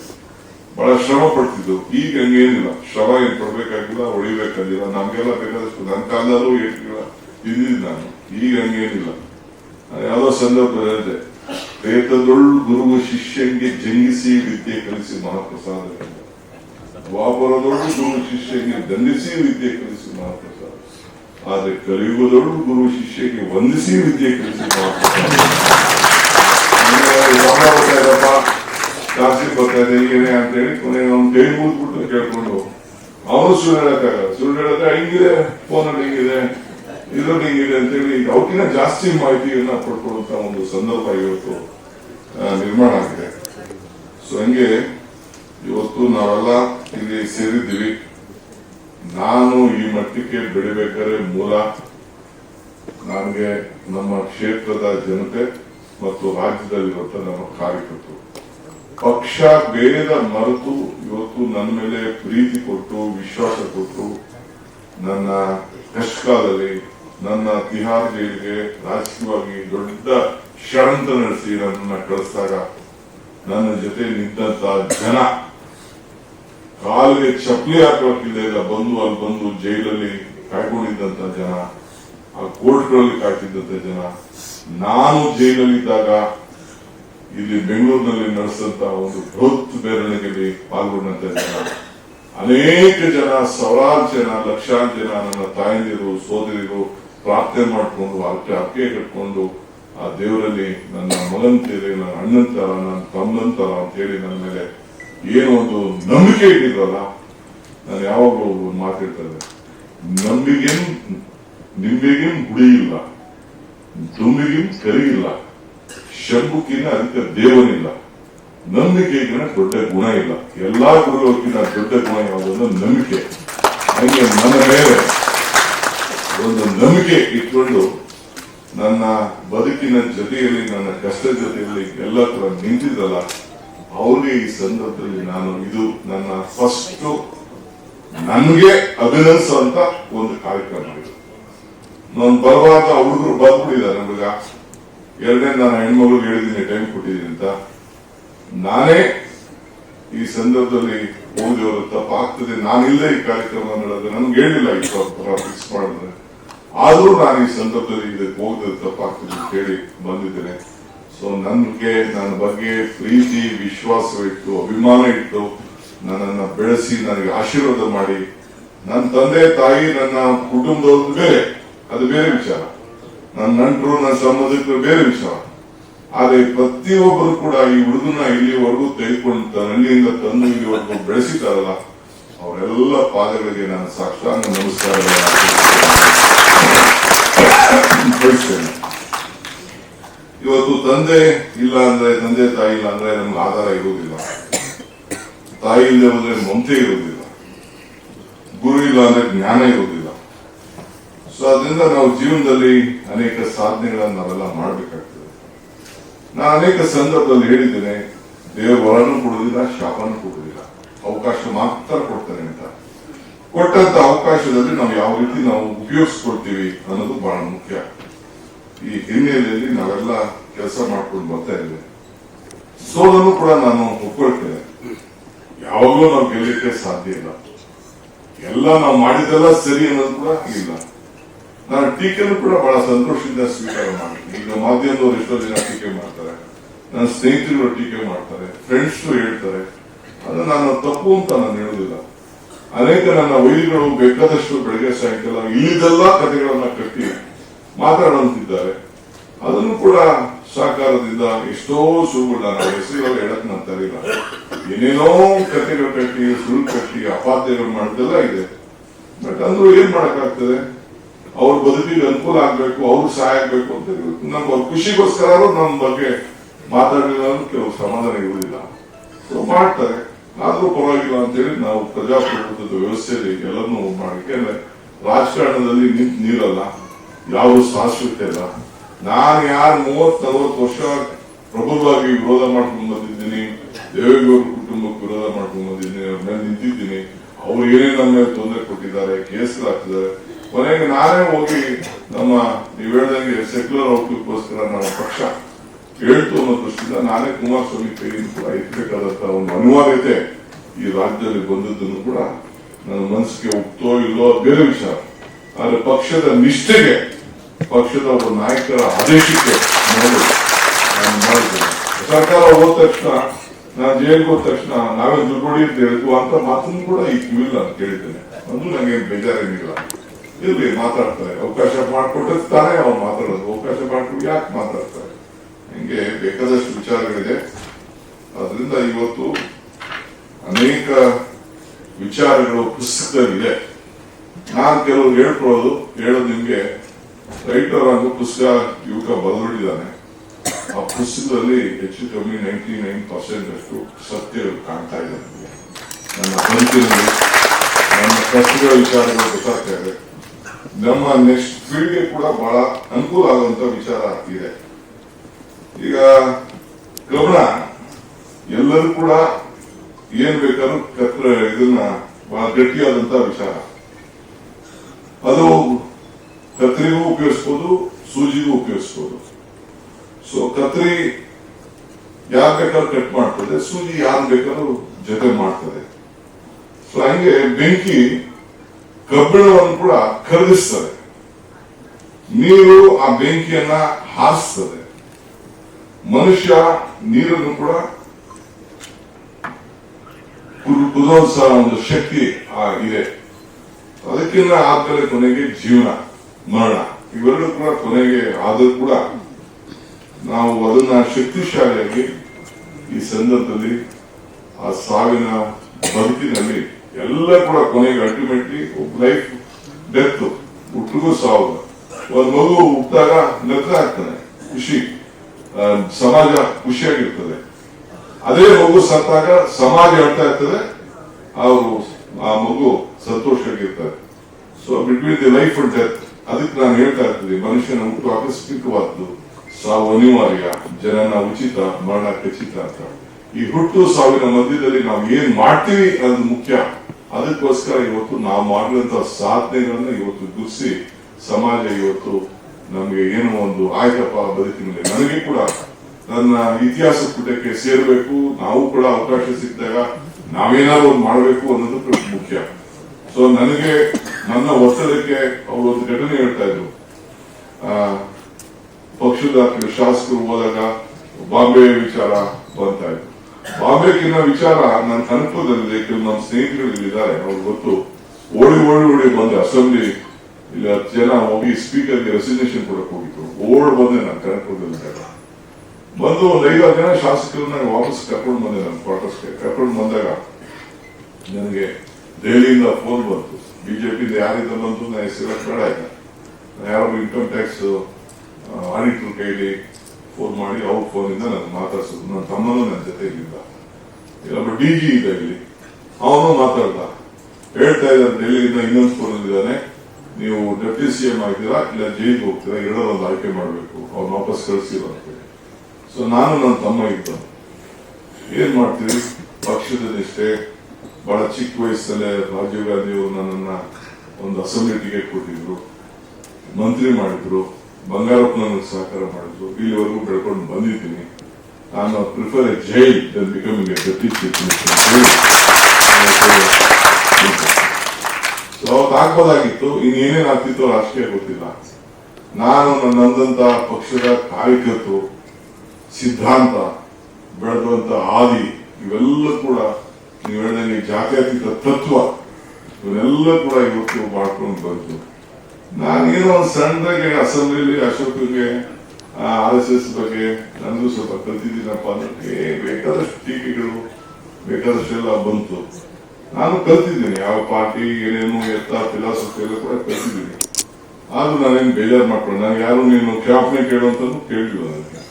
ಬಹಳ ಶ್ರಮ ಪಡ್ತಿದ್ರು. ಈಗ ಹಂಗೇನಿಲ್ಲ ಶ್ರಮ ಏನ್ ಪಡ್ಬೇಕಾಗಿಲ್ಲ ಹೊಡಿಬೇಕಾಗಿಲ್ಲ ನಮ್ಗೆಲ್ಲ ಬೇಕಾದಷ್ಟು ನನ್ನ ಕಾಲದಲ್ಲೂ ಇದ್ದಿದ್ದು ನಾನು. ಈಗ ಹಂಗೇನಿಲ್ಲ ಯಾವ್ದೋ ಸಂದರ್ಭದಲ್ಲಿ ಹೇಳಿದೆ, ಪ್ರೇತದೊಳ್ ಗುರುವು ಶಿಷ್ಯಂಗೆ ಜಂಗಿಸಿ ವಿದ್ಯೆ ಕಲಿಸಿ ಮಹಾಪ್ರಸಾದ ಎಂದ. ದ್ವಾಪರದೊಳು ಗುರು ಶಿಷ್ಯಗೆ ದಂಡಿಸಿ ವಿದ್ಯೆ ಕಲಿಸಿ ಮಹಾಪ್ರಸಾದ. ಆದರೆ ಕಲಿಯುಗದೊಳು ಗುರು ಶಿಷ್ಯಗೆ ವಂದಿಸಿ ವಿದ್ಯೆ ಕಲಿಸಿ ಮಹಾಪ್ರಸಾದ. ಕ್ಲಾಸಿಗೆ ಬರ್ತಾ ಇದೆ ಏನೇ ಅಂತ ಹೇಳಿ ಕೊನೆಗೆ ಅವ್ನು ಕೈ ಮುಗಿದ್ಬಿಟ್ಟು ಕೇಳ್ಕೊಂಡು ಅವನು ಸುಳ್ಳು ಹೇಳಕ್ಕಾಗಲ್ಲ. ಸುಳ್ಳು ಹೇಳಕ್ಕೆ ಹಿಂಗಿದೆ, ಫೋನಲ್ಲಿ ಹಿಂಗಿದೆ, ಇದ್ರಲ್ಲಿ ಹಿಂಗಿದೆ ಅಂತ ಹೇಳಿ ಅವಕ್ಕಿಂತ ಜಾಸ್ತಿ ಮಾಹಿತಿಯನ್ನ ಪಡ್ಕೊಳ್ಳುವಂತ ಒಂದು ಸಂದರ್ಭ ಇವತ್ತು ನಿರ್ಮಾಣ ಆಗಿದೆ. ಸೊ ಹಂಗೆ ಇವತ್ತು ನಾವೆಲ್ಲ ಇಲ್ಲಿ ಸೇರಿದ್ದೀವಿ. ನಾನು ಈ ಮಟ್ಟಕ್ಕೆ ಬೆಳಿಬೇಕಾದ್ರೆ ಮೂಲ ನನಗೆ ನಮ್ಮ ಕ್ಷೇತ್ರದ ಜನತೆ ಮತ್ತು ರಾಜ್ಯದಲ್ಲಿರುವಂತಹ ನಮ್ಮ ಕಾರ್ಯಕರ್ತರು. ಪಕ್ಷ ಭೇದ ಮರೆತು ಇವತ್ತು ನನ್ನ ಮೇಲೆ ಪ್ರೀತಿ ಕೊಟ್ಟು, ವಿಶ್ವಾಸ ಕೊಟ್ಟು, ನನ್ನ ಕಷ್ಟಕಾಲದಲ್ಲಿ ನನ್ನ ತಿಹಾರ್ ಜೈಲಿಗೆ ರಾಜಕೀಯವಾಗಿ ದೊಡ್ಡ ಷಡಂತ ನಡೆಸಿ ನನ್ನನ್ನ ಕಳಿಸಿದಾಗ ನನ್ನ ಜೊತೆ ನಿಂತ ಜನ ಕಾಲಿಗೆ ಚಪ್ಪಲಿ ಹಾಕೋಕ್ಕಿಲ್ಲ ಇಲ್ಲ. ಬಂದು, ಅಲ್ಲಿ ಬಂದು ಜೈಲಲ್ಲಿ ಕಾಯ್ಕೊಂಡಿದ್ದಂತ ಜನ, ಆ ಕೋರ್ಟ್ಗಳಲ್ಲಿ ಕಾಯ್ತಿದ್ದಂತ ಜನ, ನಾನು ಜೈಲಲ್ಲಿದ್ದಾಗ ಇಲ್ಲಿ ಬೆಂಗಳೂರಿನಲ್ಲಿ ನಡೆಸಿದಂತ ಒಂದು ಬೃಹತ್ ಮೆರವಣಿಗೆಯಲ್ಲಿ ಪಾಲ್ಗೊಂಡಂತ ಜನ. ಅನೇಕ ಜನ, ಸಾವಿರಾರು ಜನ ಲಕ್ಷಾಂತರ ಜನ ನನ್ನ ತಾಯಂದಿರು, ಸೋದರಿರು ಪ್ರಾರ್ಥನೆ ಮಾಡಿಕೊಂಡು, ಅರ್ಕೆ ಅರ್ಕೆ ಕಟ್ಕೊಂಡು, ಆ ದೇವರಲ್ಲಿ ನನ್ನ ಮಗಂತೀರಿ ನನ್ನ ಅಣ್ಣಂತರ ನನ್ನ ತಮ್ಮಂತರ ಅಂತ ಹೇಳಿ ನನ್ನ ಮೇಲೆ ಏನೋ ಒಂದು ನಂಬಿಕೆ ಇಟ್ಟಿದ್ರಲ್ಲ ನಾನು ಯಾವಾಗಲೂ ಒಂದು ಮಾತಿರ್ತದೆ ನಂಬಿಗೆ ನಿಂಬೆಗೆ ಹುಡಿ ಇಲ್ಲ ದುಂಬಿಗೆ ಕರಿ ಇಲ್ಲ ಶಂಭುಕಿನ ಅದಕ್ಕೆ ದೇವನಿಲ್ಲ ನಂಬಿಕೆಗಿನ ದೊಡ್ಡ ಗುಣ ಇಲ್ಲ, ಎಲ್ಲಾ ಗುರುಗಳಿಗಿನ ದೊಡ್ಡ ಗುಣ ಯಾವುದಂದ್ರೆ ನಂಬಿಕೆ. ಹಂಗೆ ನನ್ನ ಮೇಲೆ ಒಂದು ನಂಬಿಕೆ ಇಟ್ಕೊಂಡು ನನ್ನ ಬದುಕಿನ ಜೊತೆಯಲ್ಲಿ, ನನ್ನ ಕಷ್ಟ ಜೊತೆಯಲ್ಲಿ ಎಲ್ಲ ತರ ನಿಂತಿದ್ದಲ್ಲ ಅವ್ರಿಗೆ ಈ ಸಂದರ್ಭದಲ್ಲಿ ನಾನು ಇದು ನನ್ನ ಫಸ್ಟ್ ನನಗೆ ಅಭಿನಂದಿಸುವಂತ ಒಂದು ಕಾರ್ಯಕ್ರಮ ಇದು. ನಾನು ಬರುವಾಗ ಹುಡುಗರು ಬಂದ್ಬಿಟ್ಟಿದ್ದಾರೆ ನಮಗ. ಎರಡನೇ ನಾನು ಹೆಣ್ಮಗಳು ಹೇಳಿದ್ದೀನಿ ಟೈಮ್ ಕೊಟ್ಟಿದ್ದೀನಿ ಅಂತ. ನಾನೇ ಈ ಸಂದರ್ಭದಲ್ಲಿ ಓದಿರೋ ತಪ್ಪಾಗ್ತದೆ ನಾನಿಲ್ಲದೆ ಈ ಕಾರ್ಯಕ್ರಮ ನಡೆದ ನನ್ಗೆ ಹೇಳಿಲ್ಲ ಈ ಫಿಕ್ಸ್ ಮಾಡಿದ್ರೆ. ಆದರೂ ನಾನು ಈ ಸಂದರ್ಭದಲ್ಲಿ ಇದಕ್ಕೆ ಹೋಗಿದ್ರೆ ತಪ್ಪಾಗ್ತದೆ ಅಂತ ಹೇಳಿ ಬಂದಿದ್ದೇನೆ. ಸೊ ನನಗೆ ನನ್ನ ಬಗ್ಗೆ ಪ್ರೀತಿ ವಿಶ್ವಾಸ ಇಟ್ಟು ಅಭಿಮಾನ ಇಟ್ಟು ನನ್ನನ್ನ ಬೆಳೆಸಿ, ನನಗೆ ಆಶೀರ್ವಾದ ಮಾಡಿ ನನ್ನ ತಂದೆ, ತಾಯಿ, ನನ್ನ ಕುಟುಂಬದವ್ರದ್ದು ಬೇರೆ, ಅದು ಬೇರೆ ವಿಚಾರ. ನನ್ನ ನಂಟರು ನನ್ನ ಸಂಬಂಧಿಕರು ಬೇರೆ ವಿಚಾರ. ಆದ್ರೆ ಪ್ರತಿಯೊಬ್ಬರು ಕೂಡ ಈ ಹುಡುಗನ ಇಲ್ಲಿವರೆಗೂ ತೆಗೆದುಕೊಂಡು ತನ್ನ ಹಳ್ಳಿಯಿಂದ ತಂದು ಇಲ್ಲಿವರೆಗೂ ಬೆಳೆಸಿದಾರಲ್ಲ ಅವರೆಲ್ಲ ಪಾದಗಳಿಗೆ ನಾನು ಸಾಕ್ಷಾಂಗ ನಮಸ್ಕಾರ ಬಯಸ್ತೇನೆ ಇವತ್ತು ತಂದೆ ಇಲ್ಲ ಅಂದ್ರೆ, ತಂದೆ ತಾಯಿ ಇಲ್ಲ ಅಂದ್ರೆ ನಮ್ಗೆ ಆಧಾರ ಇರುವುದಿಲ್ಲ. ತಾಯಿ ಇಲ್ಲದೆ ಹೋದ್ರೆ ಮಮತೆ ಇರುವುದಿಲ್ಲ. ಗುರು ಇಲ್ಲ ಅಂದ್ರೆ ಜ್ಞಾನ ಇರುವುದಿಲ್ಲ. ಸೊ ಅದರಿಂದ ನಾವು ಜೀವನದಲ್ಲಿ ಅನೇಕ ಸಾಧನೆಗಳನ್ನ ನಾವೆಲ್ಲ ಮಾಡಬೇಕಾಗ್ತದೆ. ನಾನು ಅನೇಕ ಸಂದರ್ಭದಲ್ಲಿ ಹೇಳಿದ್ದೇನೆ, ದೇವರು ವರನು ಕೊಡುವುದಿಲ್ಲ, ಶಾಪನೂ ಕೊಡುವುದಿಲ್ಲ. ಅವಕಾಶ ಮಾತ್ರ ಕೊಡ್ತಾನೆ ಅಂತ. ಕೊಟ್ಟಂತ ಅವಕಾಶದಲ್ಲಿ ನಾವು ಯಾವ ರೀತಿ ನಾವು ಉಪಯೋಗಿಸ್ಕೊಳ್ತೀವಿ ಅನ್ನೋದು ಬಹಳ ಮುಖ್ಯ. ಈ ಹಿನ್ನೆಲೆಯಲ್ಲಿ ನಾವೆಲ್ಲ ಕೆಲಸ ಮಾಡ್ಕೊಂಡು ಬರ್ತಾ ಇದ್ದೇವೆ. ಸೋಲನ್ನು ಕೂಡ ನಾನು ಒಪ್ಕೊಳ್ತೇನೆ. ಯಾವಾಗಲೂ ನಾವು ಗೆಲ್ಲಕ್ಕೆ ಸಾಧ್ಯ ಇಲ್ಲ. ಎಲ್ಲ ನಾವು ಮಾಡಿದೆಲ್ಲ ಸರಿ ಅನ್ನೋದು ಕೂಡ ಇಲ್ಲ. ನಾನು ಟೀಕೆನೂ ಕೂಡ ಬಹಳ ಸಂತೋಷದಿಂದ ಸ್ವೀಕಾರ ಮಾಡ್ತೀನಿ. ಈಗ ಮಾಧ್ಯಮದವರು ಎಷ್ಟೋ ಜನ ಟೀಕೆ ಮಾಡ್ತಾರೆ. ನನ್ನ ಸ್ನೇಹಿತರು ಟೀಕೆ ಮಾಡ್ತಾರೆ. ಫ್ರೆಂಡ್ಸ್ ಹೇಳ್ತಾರೆ. ಅದು ನಾನು ತಪ್ಪು ಅಂತ ನಾನು ಹೇಳುದಿಲ್ಲ ಅನೇಕ ನನ್ನ ವೈದ್ಯಗಳು ಬೇಕಾದಷ್ಟು ಬೆಳಗ್ಗೆ ಸಾಯಂಕಾಲ ಇಲ್ಲಿದೆಲ್ಲ ಕಥೆಗಳನ್ನ ಕಟ್ಟಿ ಮಾತಾಡುವಂತಿದ್ದಾರೆ ಅದನ್ನು ಕೂಡ ಸಹಕಾರದಿಂದ ಎಷ್ಟೋ ಸುಳ್ಳು ನಾವು ಹೆಸರುಗಳು ಹೇಳಕ್ ತರಲಿಲ್ಲ ಏನೇನೋ ಕಥೆಗಳು ಕಟ್ಟಿ, ಸುಳ್ಳು ಕಟ್ಟಿ ಅಪಾದ್ಯಗಳು ಮಾಡಿದೆಲ್ಲ ಇದೆ. ಬಟ್ ಅಂದ್ರೂ ಏನ್ ಮಾಡಕ್ಕಾಗ್ತದೆ? ಅವ್ರ ಬದುಕಿಗೆ ಅನುಕೂಲ ಆಗ್ಬೇಕು, ಅವ್ರ ಸಹಾಯ ಆಗ್ಬೇಕು ಅಂತ ನಮ್ಮ ಖುಷಿಗೋಸ್ಕರ ನಮ್ಮ ಬಗ್ಗೆ ಮಾತಾಡಲಿಲ್ಲ ಅಂದ್ರೆ ಕೆಲವು ಸಮಾಧಾನ ಇರುವುದಿಲ್ಲ. ಮಾಡ್ತಾರೆ. ಆದ್ರೂ ಪರವಾಗಿಲ್ಲ ಅಂತೇಳಿ ನಾವು ಪ್ರಜಾಪ್ರಭುತ್ವದ ವ್ಯವಸ್ಥೆಯಲ್ಲಿ ಎಲ್ಲನೂ ಮಾಡಿ ಯಾಕಂದ್ರೆ ರಾಜಕಾರಣದಲ್ಲಿ ನಿಂತು ನೀರಲ್ಲ ಯಾವುದು ಶಾಶ್ವತ ಇಲ್ಲ. ನಾನು ಯಾರು ಮೂವತ್ ನಲವತ್ತು ವರ್ಷ ಪ್ರಬಲವಾಗಿ ವಿರೋಧ ಮಾಡ್ಕೊಂಡು ಬಂದಿದ್ದೀನಿ ದೇವೇಗೌಡ ಕುಟುಂಬಕ್ಕೆ ವಿರೋಧ ಮಾಡ್ಕೊಂಡು ಬಂದಿದ್ದೀನಿ, ಅವ್ರ ಮೇಲೆ ನಿಂತಿದ್ದೀನಿ. ಅವ್ರು ಏನೇ ನಮ್ಮ ಮೇಲೆ ತೊಂದರೆ ಕೊಟ್ಟಿದ್ದಾರೆ ಕೇಸ್ಗಳಾಗ್ತಿದ್ದಾರೆ ಕೊನೆಗೆ ನಾನೇ ಹೋಗಿ ನಮ್ಮ, ನೀವು ಹೇಳ್ದಂಗೆ ಸೆಕ್ಯುಲರ್ ಔಟ್ಲುಕ್ಕೋಸ್ಕರ ನಮ್ಮ ಪಕ್ಷ ಹೇಳ್ತು ಅನ್ನೋ ದೃಷ್ಟಿಯಿಂದ ನಾನೇ ಕುಮಾರಸ್ವಾಮಿ ಕೈಯಿಂದ ಕೂಡ ಇರ್ಬೇಕಾದಂತ ಒಂದು ಅನಿವಾರ್ಯತೆ ಈ ರಾಜ್ಯದಲ್ಲಿ ಬಂದದ್ದನ್ನು ಕೂಡ ನನ್ನ ಮನಸ್ಸಿಗೆ ಒಪ್ತೋ ಇಲ್ಲೋ ಬೇರೆ ವಿಚಾರ. ಆದ್ರೆ ಪಕ್ಷದ ನಿಷ್ಠೆಗೆ, ಪಕ್ಷದ ಒಬ್ಬ ನಾಯಕರ ಆದೇಶಕ್ಕೆ ನಾನು ಸರ್ಕಾರ ಹೋದ ತಕ್ಷಣ, ನಾನು ಜೈಲಿಗೆ ಹೋದ ತಕ್ಷಣ ನಾವೇ ದುಡ್ಡು ಅಂತ ಅಂತ ಮಾತನ್ನು ಕೂಡ ಕಿವಿಲ್ಲ ಅಂತ ಕೇಳಿದ್ದೇನೆ. ಅದು ನನಗೇನು ಬೇಜಾರೇನಿಲ್ಲ ಇರ್ಲಿ ಮಾತಾಡ್ತಾರೆ? ಅವಕಾಶ ಮಾಡಿಕೊಟ್ಟರೆ ತಾನೇ ಅವ್ರು ಮಾತಾಡೋದು. ಅವಕಾಶ ಮಾಡಿಕೊಟ್ಟು ಯಾಕೆ ಮಾತಾಡ್ತಾರೆ? ಹಿಂಗೆ ಬೇಕಾದಷ್ಟು ವಿಚಾರಗಳಿದೆ. ಅದರಿಂದ ಇವತ್ತು ಅನೇಕ ವಿಚಾರಗಳು ಪುಸ್ತಕದಲ್ಲಿದೆ ನಾನು ಕೆಲವರು ಹೇಳ್ಕೊಳ್ಳೋದು, ಹೇಳೋದು ನಿಮ್ಗೆ ರೈಟರ್ ಅನ್ನೋ ಪುಸ್ತಕ ಯುವಕ ಬರೆದಿದ್ದಾನೆ ಆ ಪುಸ್ತಕದಲ್ಲಿ ಹೆಚ್ಚು ಕಮ್ಮಿ ನೈಂಟಿ ನೈನ್ ಪರ್ಸೆಂಟ್ ಅಷ್ಟು ಸತ್ಯ ಕಾಣ್ತಾ ಇದೆ. ನನ್ನ ಬದುಕಿನಲ್ಲಿ ನನ್ನ ಕಷ್ಟಗಳ ವಿಚಾರಗಳು ಗೊತ್ತಾಗ್ತಾ ಇದೆ. ನಮ್ಮ ನೆಕ್ಸ್ಟ್ ಪೀಳಿಗೆ ಕೂಡ ಬಹಳ ಅನುಕೂಲ ಆಗುವಂತ ವಿಚಾರ ಆಗ್ತಿದೆ ಈಗ ಗಮನ, ಎಲ್ಲರೂ ಕೂಡ ಏನ್ ಬೇಕಾದ್ರೂ ಕತ್ರ ಇದನ್ನ ಬಹಳ ಗಟ್ಟಿಯಾದಂತ ವಿಚಾರ. ಅದು ಕತ್ರಿಗೂ ಉಪಯೋಗಿಸ್ಬೋದು, ಸೂಜಿಗೂ ಉಪಯೋಗಿಸ್ಬೋದು. ಸೊ ಕತ್ರಿ ಯಾರು ಬೇಕಾದ್ರೂ ಕಟ್ ಮಾಡ್ತದೆ, ಸೂಜಿ ಯಾರು ಬೇಕಾದ್ರೂ ಜೊತೆ ಮಾಡ್ತದೆ. ಸೊ ಹಂಗೆ ಬೆಂಕಿ ಕಬ್ಬಿಣವನ್ನು ಕೂಡ ಕರಗಿಸ್ತದೆ ನೀರು ಆ ಬೆಂಕಿಯನ್ನ ಹಾರಿಸ್ತದೆ ಮನುಷ್ಯ ನೀರನ್ನು ಕೂಡ ಕುದು- ಕುದಿಸುವಂತ ಒಂದು ಶಕ್ತಿ ಆಗಿದೆ ಅದಕ್ಕಿಂತ ಆದ್ಮೇಲೆ ಕೊನೆಗೆ ಜೀವನ, ಮರಣ, ಇವೆರಡೂ ಕೂಡ ಕೊನೆಗೆ ಆದರೂ ಕೂಡ ನಾವು ಅದನ್ನ ಶಕ್ತಿಶಾಲಿಯಾಗಿ ಈ ಸಂದರ್ಭದಲ್ಲಿ ಆ ಸಾವಿನ ಬದುಕಿನಲ್ಲಿ ಎಲ್ಲ ಕೂಡ ಕೊನೆಗೆ ಅಲ್ಟಿಮೇಟ್ಲಿ ಲೈಫ್ ಡೆತ್ ಹುಟ್ಟಿಗೂ ಸಾವು. ಒಂದು ಮಗು ಹುಟ್ಟಾಗ ನಗ್ತಾ ಆಗ್ತಾನೆ, ಖುಷಿ. ಸಮಾಜ ಖುಷಿಯಾಗಿರ್ತದೆ. ಅದೇ ಮಗು ಸತ್ತಾಗ ಸಮಾಜ ಹೇಳ್ತಾ ಇರ್ತದೆ. ಆ ಮಗು ಸಂತೋಷವಾಗಿರ್ತಾರೆ so between the life and death ಅದಕ್ಕೆ ನಾನು ಹೇಳ್ತಾ ಇರ್ತೀನಿ, ಮನುಷ್ಯನ ಹುಟ್ಟು ಆಕಸ್ಮಿಕವಾದ್ದು ಸಾವು ಅನಿವಾರ್ಯ ಜನನ ಉಚಿತ ಮರಣ ಖಚಿತ ಅಂತ. ಈ ಹುಟ್ಟು ಸಾವಿನ ಮಧ್ಯದಲ್ಲಿ ನಾವು ಏನ್ ಮಾಡ್ತೀವಿ ಅನ್ನೋದು ಮುಖ್ಯ. ಅದಕ್ಕೋಸ್ಕರ ಇವತ್ತು ನಾವು ಮಾಡಿದಂತ ಸಾಧನೆಗಳನ್ನ ಇವತ್ತು ಗುರ್ಸಿ, ಸಮಾಜ ಇವತ್ತು ನಮ್ಗೆ ಏನೋ ಒಂದು ಆಯ್ತಪ್ಪ ಬದುಕಿನಲ್ಲಿ ನನಗೆ ಕೂಡ ನನ್ನ ಇತಿಹಾಸ ಪುಟಕ್ಕೆ ಸೇರ್ಬೇಕು, ನಾವು ಕೂಡ ಅವಕಾಶ ಸಿಕ್ಕಿದಾಗ ನಾವೇನಾದ್ರು ಮಾಡಬೇಕು ಅನ್ನೋದು ಮುಖ್ಯ. ಸೊ ನನಗೆ, ನನ್ನ ಒತ್ತಡಕ್ಕೆ ಅವರು ಒಂದು ಘಟನೆ ಹೇಳ್ತಾ ಇದ್ರು. ಪಕ್ಷದ ಶಾಸಕರು ಹೋದಾಗ ಬಾಂಬೆ ವಿಚಾರ ಬರ್ತಾ ಇದ್ರು ಬಾಂಬೆಗಿನ ವಿಚಾರ ನನ್ನ ಕನಕಪುರದಲ್ಲಿದೆ ಕೆಲವು ನಮ್ಮ ಸ್ನೇಹಿತರು ಇಲ್ಲಿದ್ದಾರೆ ಅವ್ರು ಗೊತ್ತು. ಓಡಿ ಓಡಿ ಓಡಿ ಬಂದೆ, ಅಸೆಂಬ್ಲಿ, ಇಲ್ಲಿ ಹತ್ತು ಜನ ಹೋಗಿ ಸ್ಪೀಕರ್ಗೆ ರೆಸಿಗ್ನೇಷನ್ ಕೊಡಕ್ ಹೋಗಿದ್ರು. ಓಡ್ ಬಂದೆ ನಾನು ಕನಕಪುರದಲ್ಲಿ ಬಂದು ಒಂದು ಐದಾರು ಜನ ಶಾಸಕರನ್ನ ವಾಪಸ್ ಕರ್ಕೊಂಡು ಬಂದೆ ನನ್ನ ಕ್ವಾರ್ಟರ್ಸ್ಗೆ ಕರ್ಕೊಂಡು ಬಂದಾಗ ನನಗೆ ದೆಹಲಿಯಿಂದ ಫೋನ್ ಬಂತು. ಬಿಜೆಪಿಯಿಂದ ಯಾರಿಂದ ಬಂತು ನಾನು ಹೆಸರು ಬೇಡ ಯಾರು ಇನ್ಕಮ್ ಟ್ಯಾಕ್ಸ್ ಆಡಿಟರ್ ಕೈಲಿ ಫೋನ್ ಮಾಡಿ ಅವ್ರ ಫೋನಿಂದ ನಾನು ಮಾತಾಡ್ಸೋದು ನನ್ನ ತಮ್ಮನೂ ನನ್ನ ಜೊತೆ ಇಲ್ಲಿಂದ ಇಲ್ಲೊಬ್ಬ ಡಿ ಜಿ ಇದೆ ಇಲ್ಲಿ. ಅವನು ಮಾತಾಡ್ದ. ಹೇಳ್ತಾ ಇದ್ದಾರೆ ಡೆಲ್ಲಿಯಿಂದ ಇನ್ನೊಂದು ಫೋನ್ ಇದ್ದಾನೆ ನೀವು ಡೆಪ್ಟಿ ಸಿ ಎಂ ಆಗಿದ್ದೀರಾ? ಇಲ್ಲ, ಜೈಲಿಗೆ ಹೋಗ್ತೀರಾ? ಎರಡರೊಂದು ಆಯ್ಕೆ ಮಾಡಬೇಕು. ಅವ್ರು ವಾಪಸ್ ಕಳಿಸಿಲ್ಲ ಅಂತೇಳಿ ಸೊ ನಾನು ನನ್ನ ತಮ್ಮ ಇದ್ದ ಏನ್ ಮಾಡ್ತೀವಿ ಪಕ್ಷದ ನಿಷ್ಠೆ ಬಹಳ ಚಿಕ್ಕ ವಯಸ್ಸಲ್ಲೇ ರಾಜೀವ್ ಗಾಂಧಿ ಅವರು ನನ್ನನ್ನ ಒಂದು ಅಸೆಂಬ್ಲಿ ಟಿಕೆಟ್ ಕೊಟ್ಟಿದ್ರು ಮಂತ್ರಿ ಮಾಡಿದ್ರು ಬಂಗಾರಪ್ಪ ನನಗೆ ಸಹಕಾರ ಮಾಡಿದ್ರು. ಇಲ್ಲಿವರೆಗೂ ಬೆಳ್ಕೊಂಡು ಬಂದಿದ್ದೀನಿ. ನಾನು prefer a jail. Becoming a deputy ಆಗ್ಬೋದಾಗಿತ್ತು. ಇನ್ನೇನೇನು ಆಗ್ತಿತ್ತು ರಾಷ್ಟ್ರೀಯ ಗೊತ್ತಿಲ್ಲ. ನಾನು ನನ್ನಂದಂತ ಪಕ್ಷದ ಕಾರ್ಯಕರ್ತರು, ಸಿದ್ಧಾಂತ, ಬೆಳೆದಂತ ಹಾದಿ, ಇವೆಲ್ಲ ಕೂಡ ಹೇಳಿದಂಗೆ ಜಾತ್ಯತೀತ ತತ್ವ ಇವನ್ನೆಲ್ಲ ಕೂಡ ಇವತ್ತು ಮಾಡ್ಕೊಂಡು ಬಂತು ನಾನೇನೋ ಒಂದು ಸಣ್ಣದಾಗಿ ಅಸೆಂಬ್ಲಿಲಿ ಅಶೋಕ್ಗೆ ಆರ್ ಎಸ್ ಎಸ್ ಬಗ್ಗೆ ನನಗೂ ಸ್ವಲ್ಪ ಕಲ್ತಿದ್ದೀನಪ್ಪ ಅಂದ್ರೆ ಬೇಕಾದಷ್ಟು ಟೀಕೆಗಳು, ಬೇಕಾದಷ್ಟೆಲ್ಲ ಬಂತು. ನಾನು ಕಲ್ತಿದ್ದೀನಿ, ಯಾವ ಪಾರ್ಟಿ, ಏನೇನು, ಎತ್ತ, ಫಿಲಾಸಫಿ ಎಲ್ಲ ಕೂಡ ಕಲ್ತಿದ್ದೀನಿ. ಆದ್ರೂ ನಾನೇನು ಬೇಜಾರು ಮಾಡ್ಕೊಂಡು ನಾನು ಯಾರು ನೀನು ಕ್ಷಾಪನೆ ಕೇಳುವಂತದ್ದು ಕೇಳಿದ್ವಿ ನನಗೆ.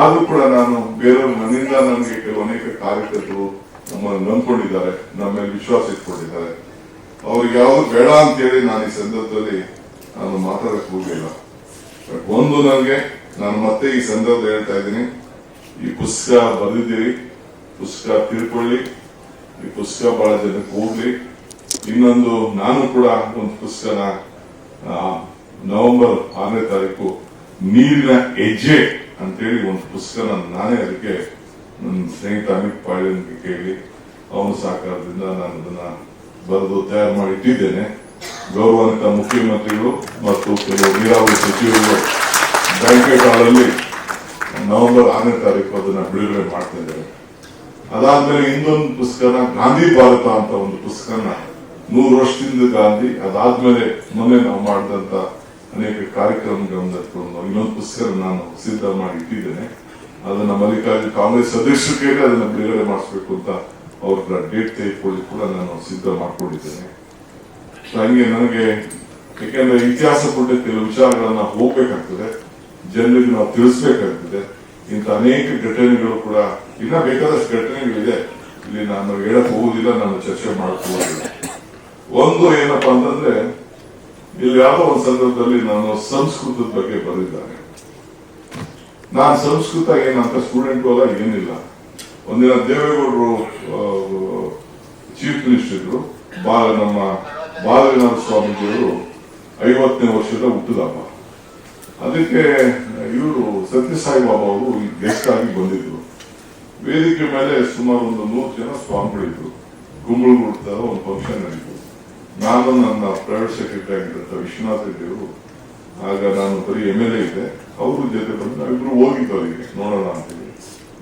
ಆದ್ರೂ ಕೂಡ ನಾನು ಬೇರೆಯವ್ರ ಮನೆಯಿಂದ ನನಗೆ ಕೆಲವು ಅನೇಕ ಕಾರ್ಯಕರ್ತರು ನಮ್ಮನ್ನು ನಂಬ್ಕೊಂಡಿದ್ದಾರೆ ನಮ್ಮ ಮೇಲೆ ವಿಶ್ವಾಸ ಇಟ್ಕೊಂಡಿದ್ದಾರೆ. ಅವ್ರಿಗೆ ಯಾವ್ದು ಬೇಡ ಅಂತೇಳಿ ನಾನು ಈ ಸಂದರ್ಭದಲ್ಲಿ ನಾನು ಮಾತಾಡಕ್ ಹೋಗಲಿಲ್ಲ. ಒಂದು ನನಗೆ, ನಾನು ಮತ್ತೆ ಈ ಸಂದರ್ಭದಲ್ಲಿ ಹೇಳ್ತಾ ಇದ್ದೀನಿ, ಈ ಪುಸ್ತಕ ಬರೆದಿದ್ದೀರಿ, ಪುಸ್ತಕ ತಿಳ್ಕೊಳ್ಳಿ ಈ ಪುಸ್ತಕ ಬಹಳ ಜನಕ್ಕೆ ಹೋಗ್ಲಿ ಇನ್ನೊಂದು, ನಾನು ಕೂಡ ಒಂದು ಪುಸ್ತಕನ ನವೆಂಬರ್ ಆರನೇ ತಾರೀಕು, ನೀರಿನ ಹೆಜ್ಜೆ ಅಂತೇಳಿ ಒಂದು ಪುಸ್ತಕನ ನಾನೇ ಅದಕ್ಕೆ ನನ್ನ ಸ್ನೇಹಿತ ಅಮಿತ್ ಪಾಳ್ಯನ್ಗೆ ಕೇಳಿ, ಅವನ ಸಹಕಾರದಿಂದ ನಾನು ಅದನ್ನ ಬರೆದು ತಯಾರು ಮಾಡಿ ಇಟ್ಟಿದ್ದೇನೆ. ಗೌರವಾನ್ವಿತ ಮುಖ್ಯಮಂತ್ರಿಗಳು ಮತ್ತು ಕೆಲವು ನೀರಾವರಿ ಸಚಿವರು ಬ್ಯಾಂಕೆಟ್ ಹಾಲಲ್ಲಿ ನವೆಂಬರ್ ಆರನೇ ತಾರೀಕು ಅದನ್ನ ಬಿಡುಗಡೆ ಮಾಡ್ತಾ ಇದ್ದಾರೆ. ಅದಾದ್ಮೇಲೆ ಇನ್ನೊಂದು ಪುಸ್ತಕ ಗಾಂಧಿ ಭಾರತ ಅಂತ ಒಂದು ಪುಸ್ತಕನ ನೂರು ವರ್ಷದಿಂದ ಗಾಂಧಿ ಅದಾದ್ಮೇಲೆ ಮೊನ್ನೆ ನಾವು ಮಾಡಿದಂತ ಅನೇಕ ಕಾರ್ಯಕ್ರಮಗಳನ್ನು ಇನ್ನೊಂದು ಪುಸ್ತಕ ನಾನು ಸಿದ್ಧ ಮಾಡಿ ಇಟ್ಟಿದ್ದೇನೆ. ಅದನ್ನ ಮಲ್ಲಿಕಾರ್ಜುನ ಕಾಂಗ್ರೆಸ್ ಸದಸ್ಯರು ಕೇಳಿ ಅದನ್ನ ಬಿಡುಗಡೆ ಮಾಡಿಸ್ಬೇಕು ಅಂತ ಅವ್ರ ಡೇಟ್ ತೆಗೆದುಕೊಳ್ಳಿ ಕೂಡ ನಾನು ಸಿದ್ಧ ಮಾಡಿಕೊಂಡಿದ್ದೇನೆ. ಹಂಗೆ ನನಗೆ ಯಾಕೆಂದ್ರೆ ಇತಿಹಾಸ ಕೊಟ್ಟ ಕೆಲವು ವಿಚಾರಗಳನ್ನ ಹೋಗ್ಬೇಕಾಗ್ತದೆ, ಜನರಿಗೆ ನಾವು ತಿಳಿಸ್ಬೇಕಾಗ್ತದೆ. ಇಂಥ ಅನೇಕ ಘಟನೆಗಳು ಕೂಡ, ಇನ್ನ ಬೇಕಾದಷ್ಟು ಘಟನೆಗಳಿದೆ. ಇಲ್ಲಿ ನಾನು ಹೇಳಕ್ ಹೋಗುದಿಲ್ಲ, ನಾನು ಚರ್ಚೆ ಹೋಗುದಿಲ್ಲ. ಒಂದು ಏನಪ್ಪಾ ಅಂತಂದ್ರೆ, ಇಲ್ಲಿ ಯಾವ ಒಂದು ಸಂದರ್ಭದಲ್ಲಿ ನಾನು ಸಂಸ್ಕೃತದ ಬಗ್ಗೆ ಬರೆದಿದ್ದಾನೆ. ನಾನು ಸಂಸ್ಕೃತ ಏನಂತ ಸ್ಟೂಡೆಂಟ್ ಅಲ್ಲ ಏನಿಲ್ಲ. ಒಂದಿನ ದೇವೇಗೌಡರು ಚೀಫ್ ಮಿನಿಸ್ಟರ್ ಇದ್ರು. ಬಾಲ ನಮ್ಮ ಬಾಲನಾಥ ಸ್ವಾಮೀಜಿಯವರು ಐವತ್ತನೇ ವರ್ಷದ ಹುಟ್ಟದ ಹಬ್ಬ ಅದಕ್ಕೆ ಇವರು ಸತ್ಯಸಾಯಿ ಬಾಬಾ ಅವರು ಗೆಸ್ಟ್ ಆಗಿ ಬಂದಿದ್ರು. ವೇದಿಕೆ ಮೇಲೆ ಸುಮಾರು ಒಂದು ನೂರು ಜನ ಸ್ವಾಮಿಗಳಿದ್ರು ಕುಂಬಳಗುಡ್ತ ಒಂದು ಫಂಕ್ಷನ್ ನಡೀತು. ನಾನು ನನ್ನ ಪ್ರೈವೇಟ್ ಸೆಕ್ರೆಟರಿ ಆಗಿದ್ದಂಥ ವಿಶ್ವನಾಥ್ ರೆಡ್ಡಿ ಅವರು ಆಗ ನಾನು ಬರೀ ಎಂ ಎಲ್ ಎ ಇದ್ದೆ. ಅವರು ಜೊತೆ ಬಂದು ನಾವಿಬ್ರು ಹೋಗಿದ್ದು ಅವರಿಗೆ ನೋಡೋಣ ಅಂತೇಳಿ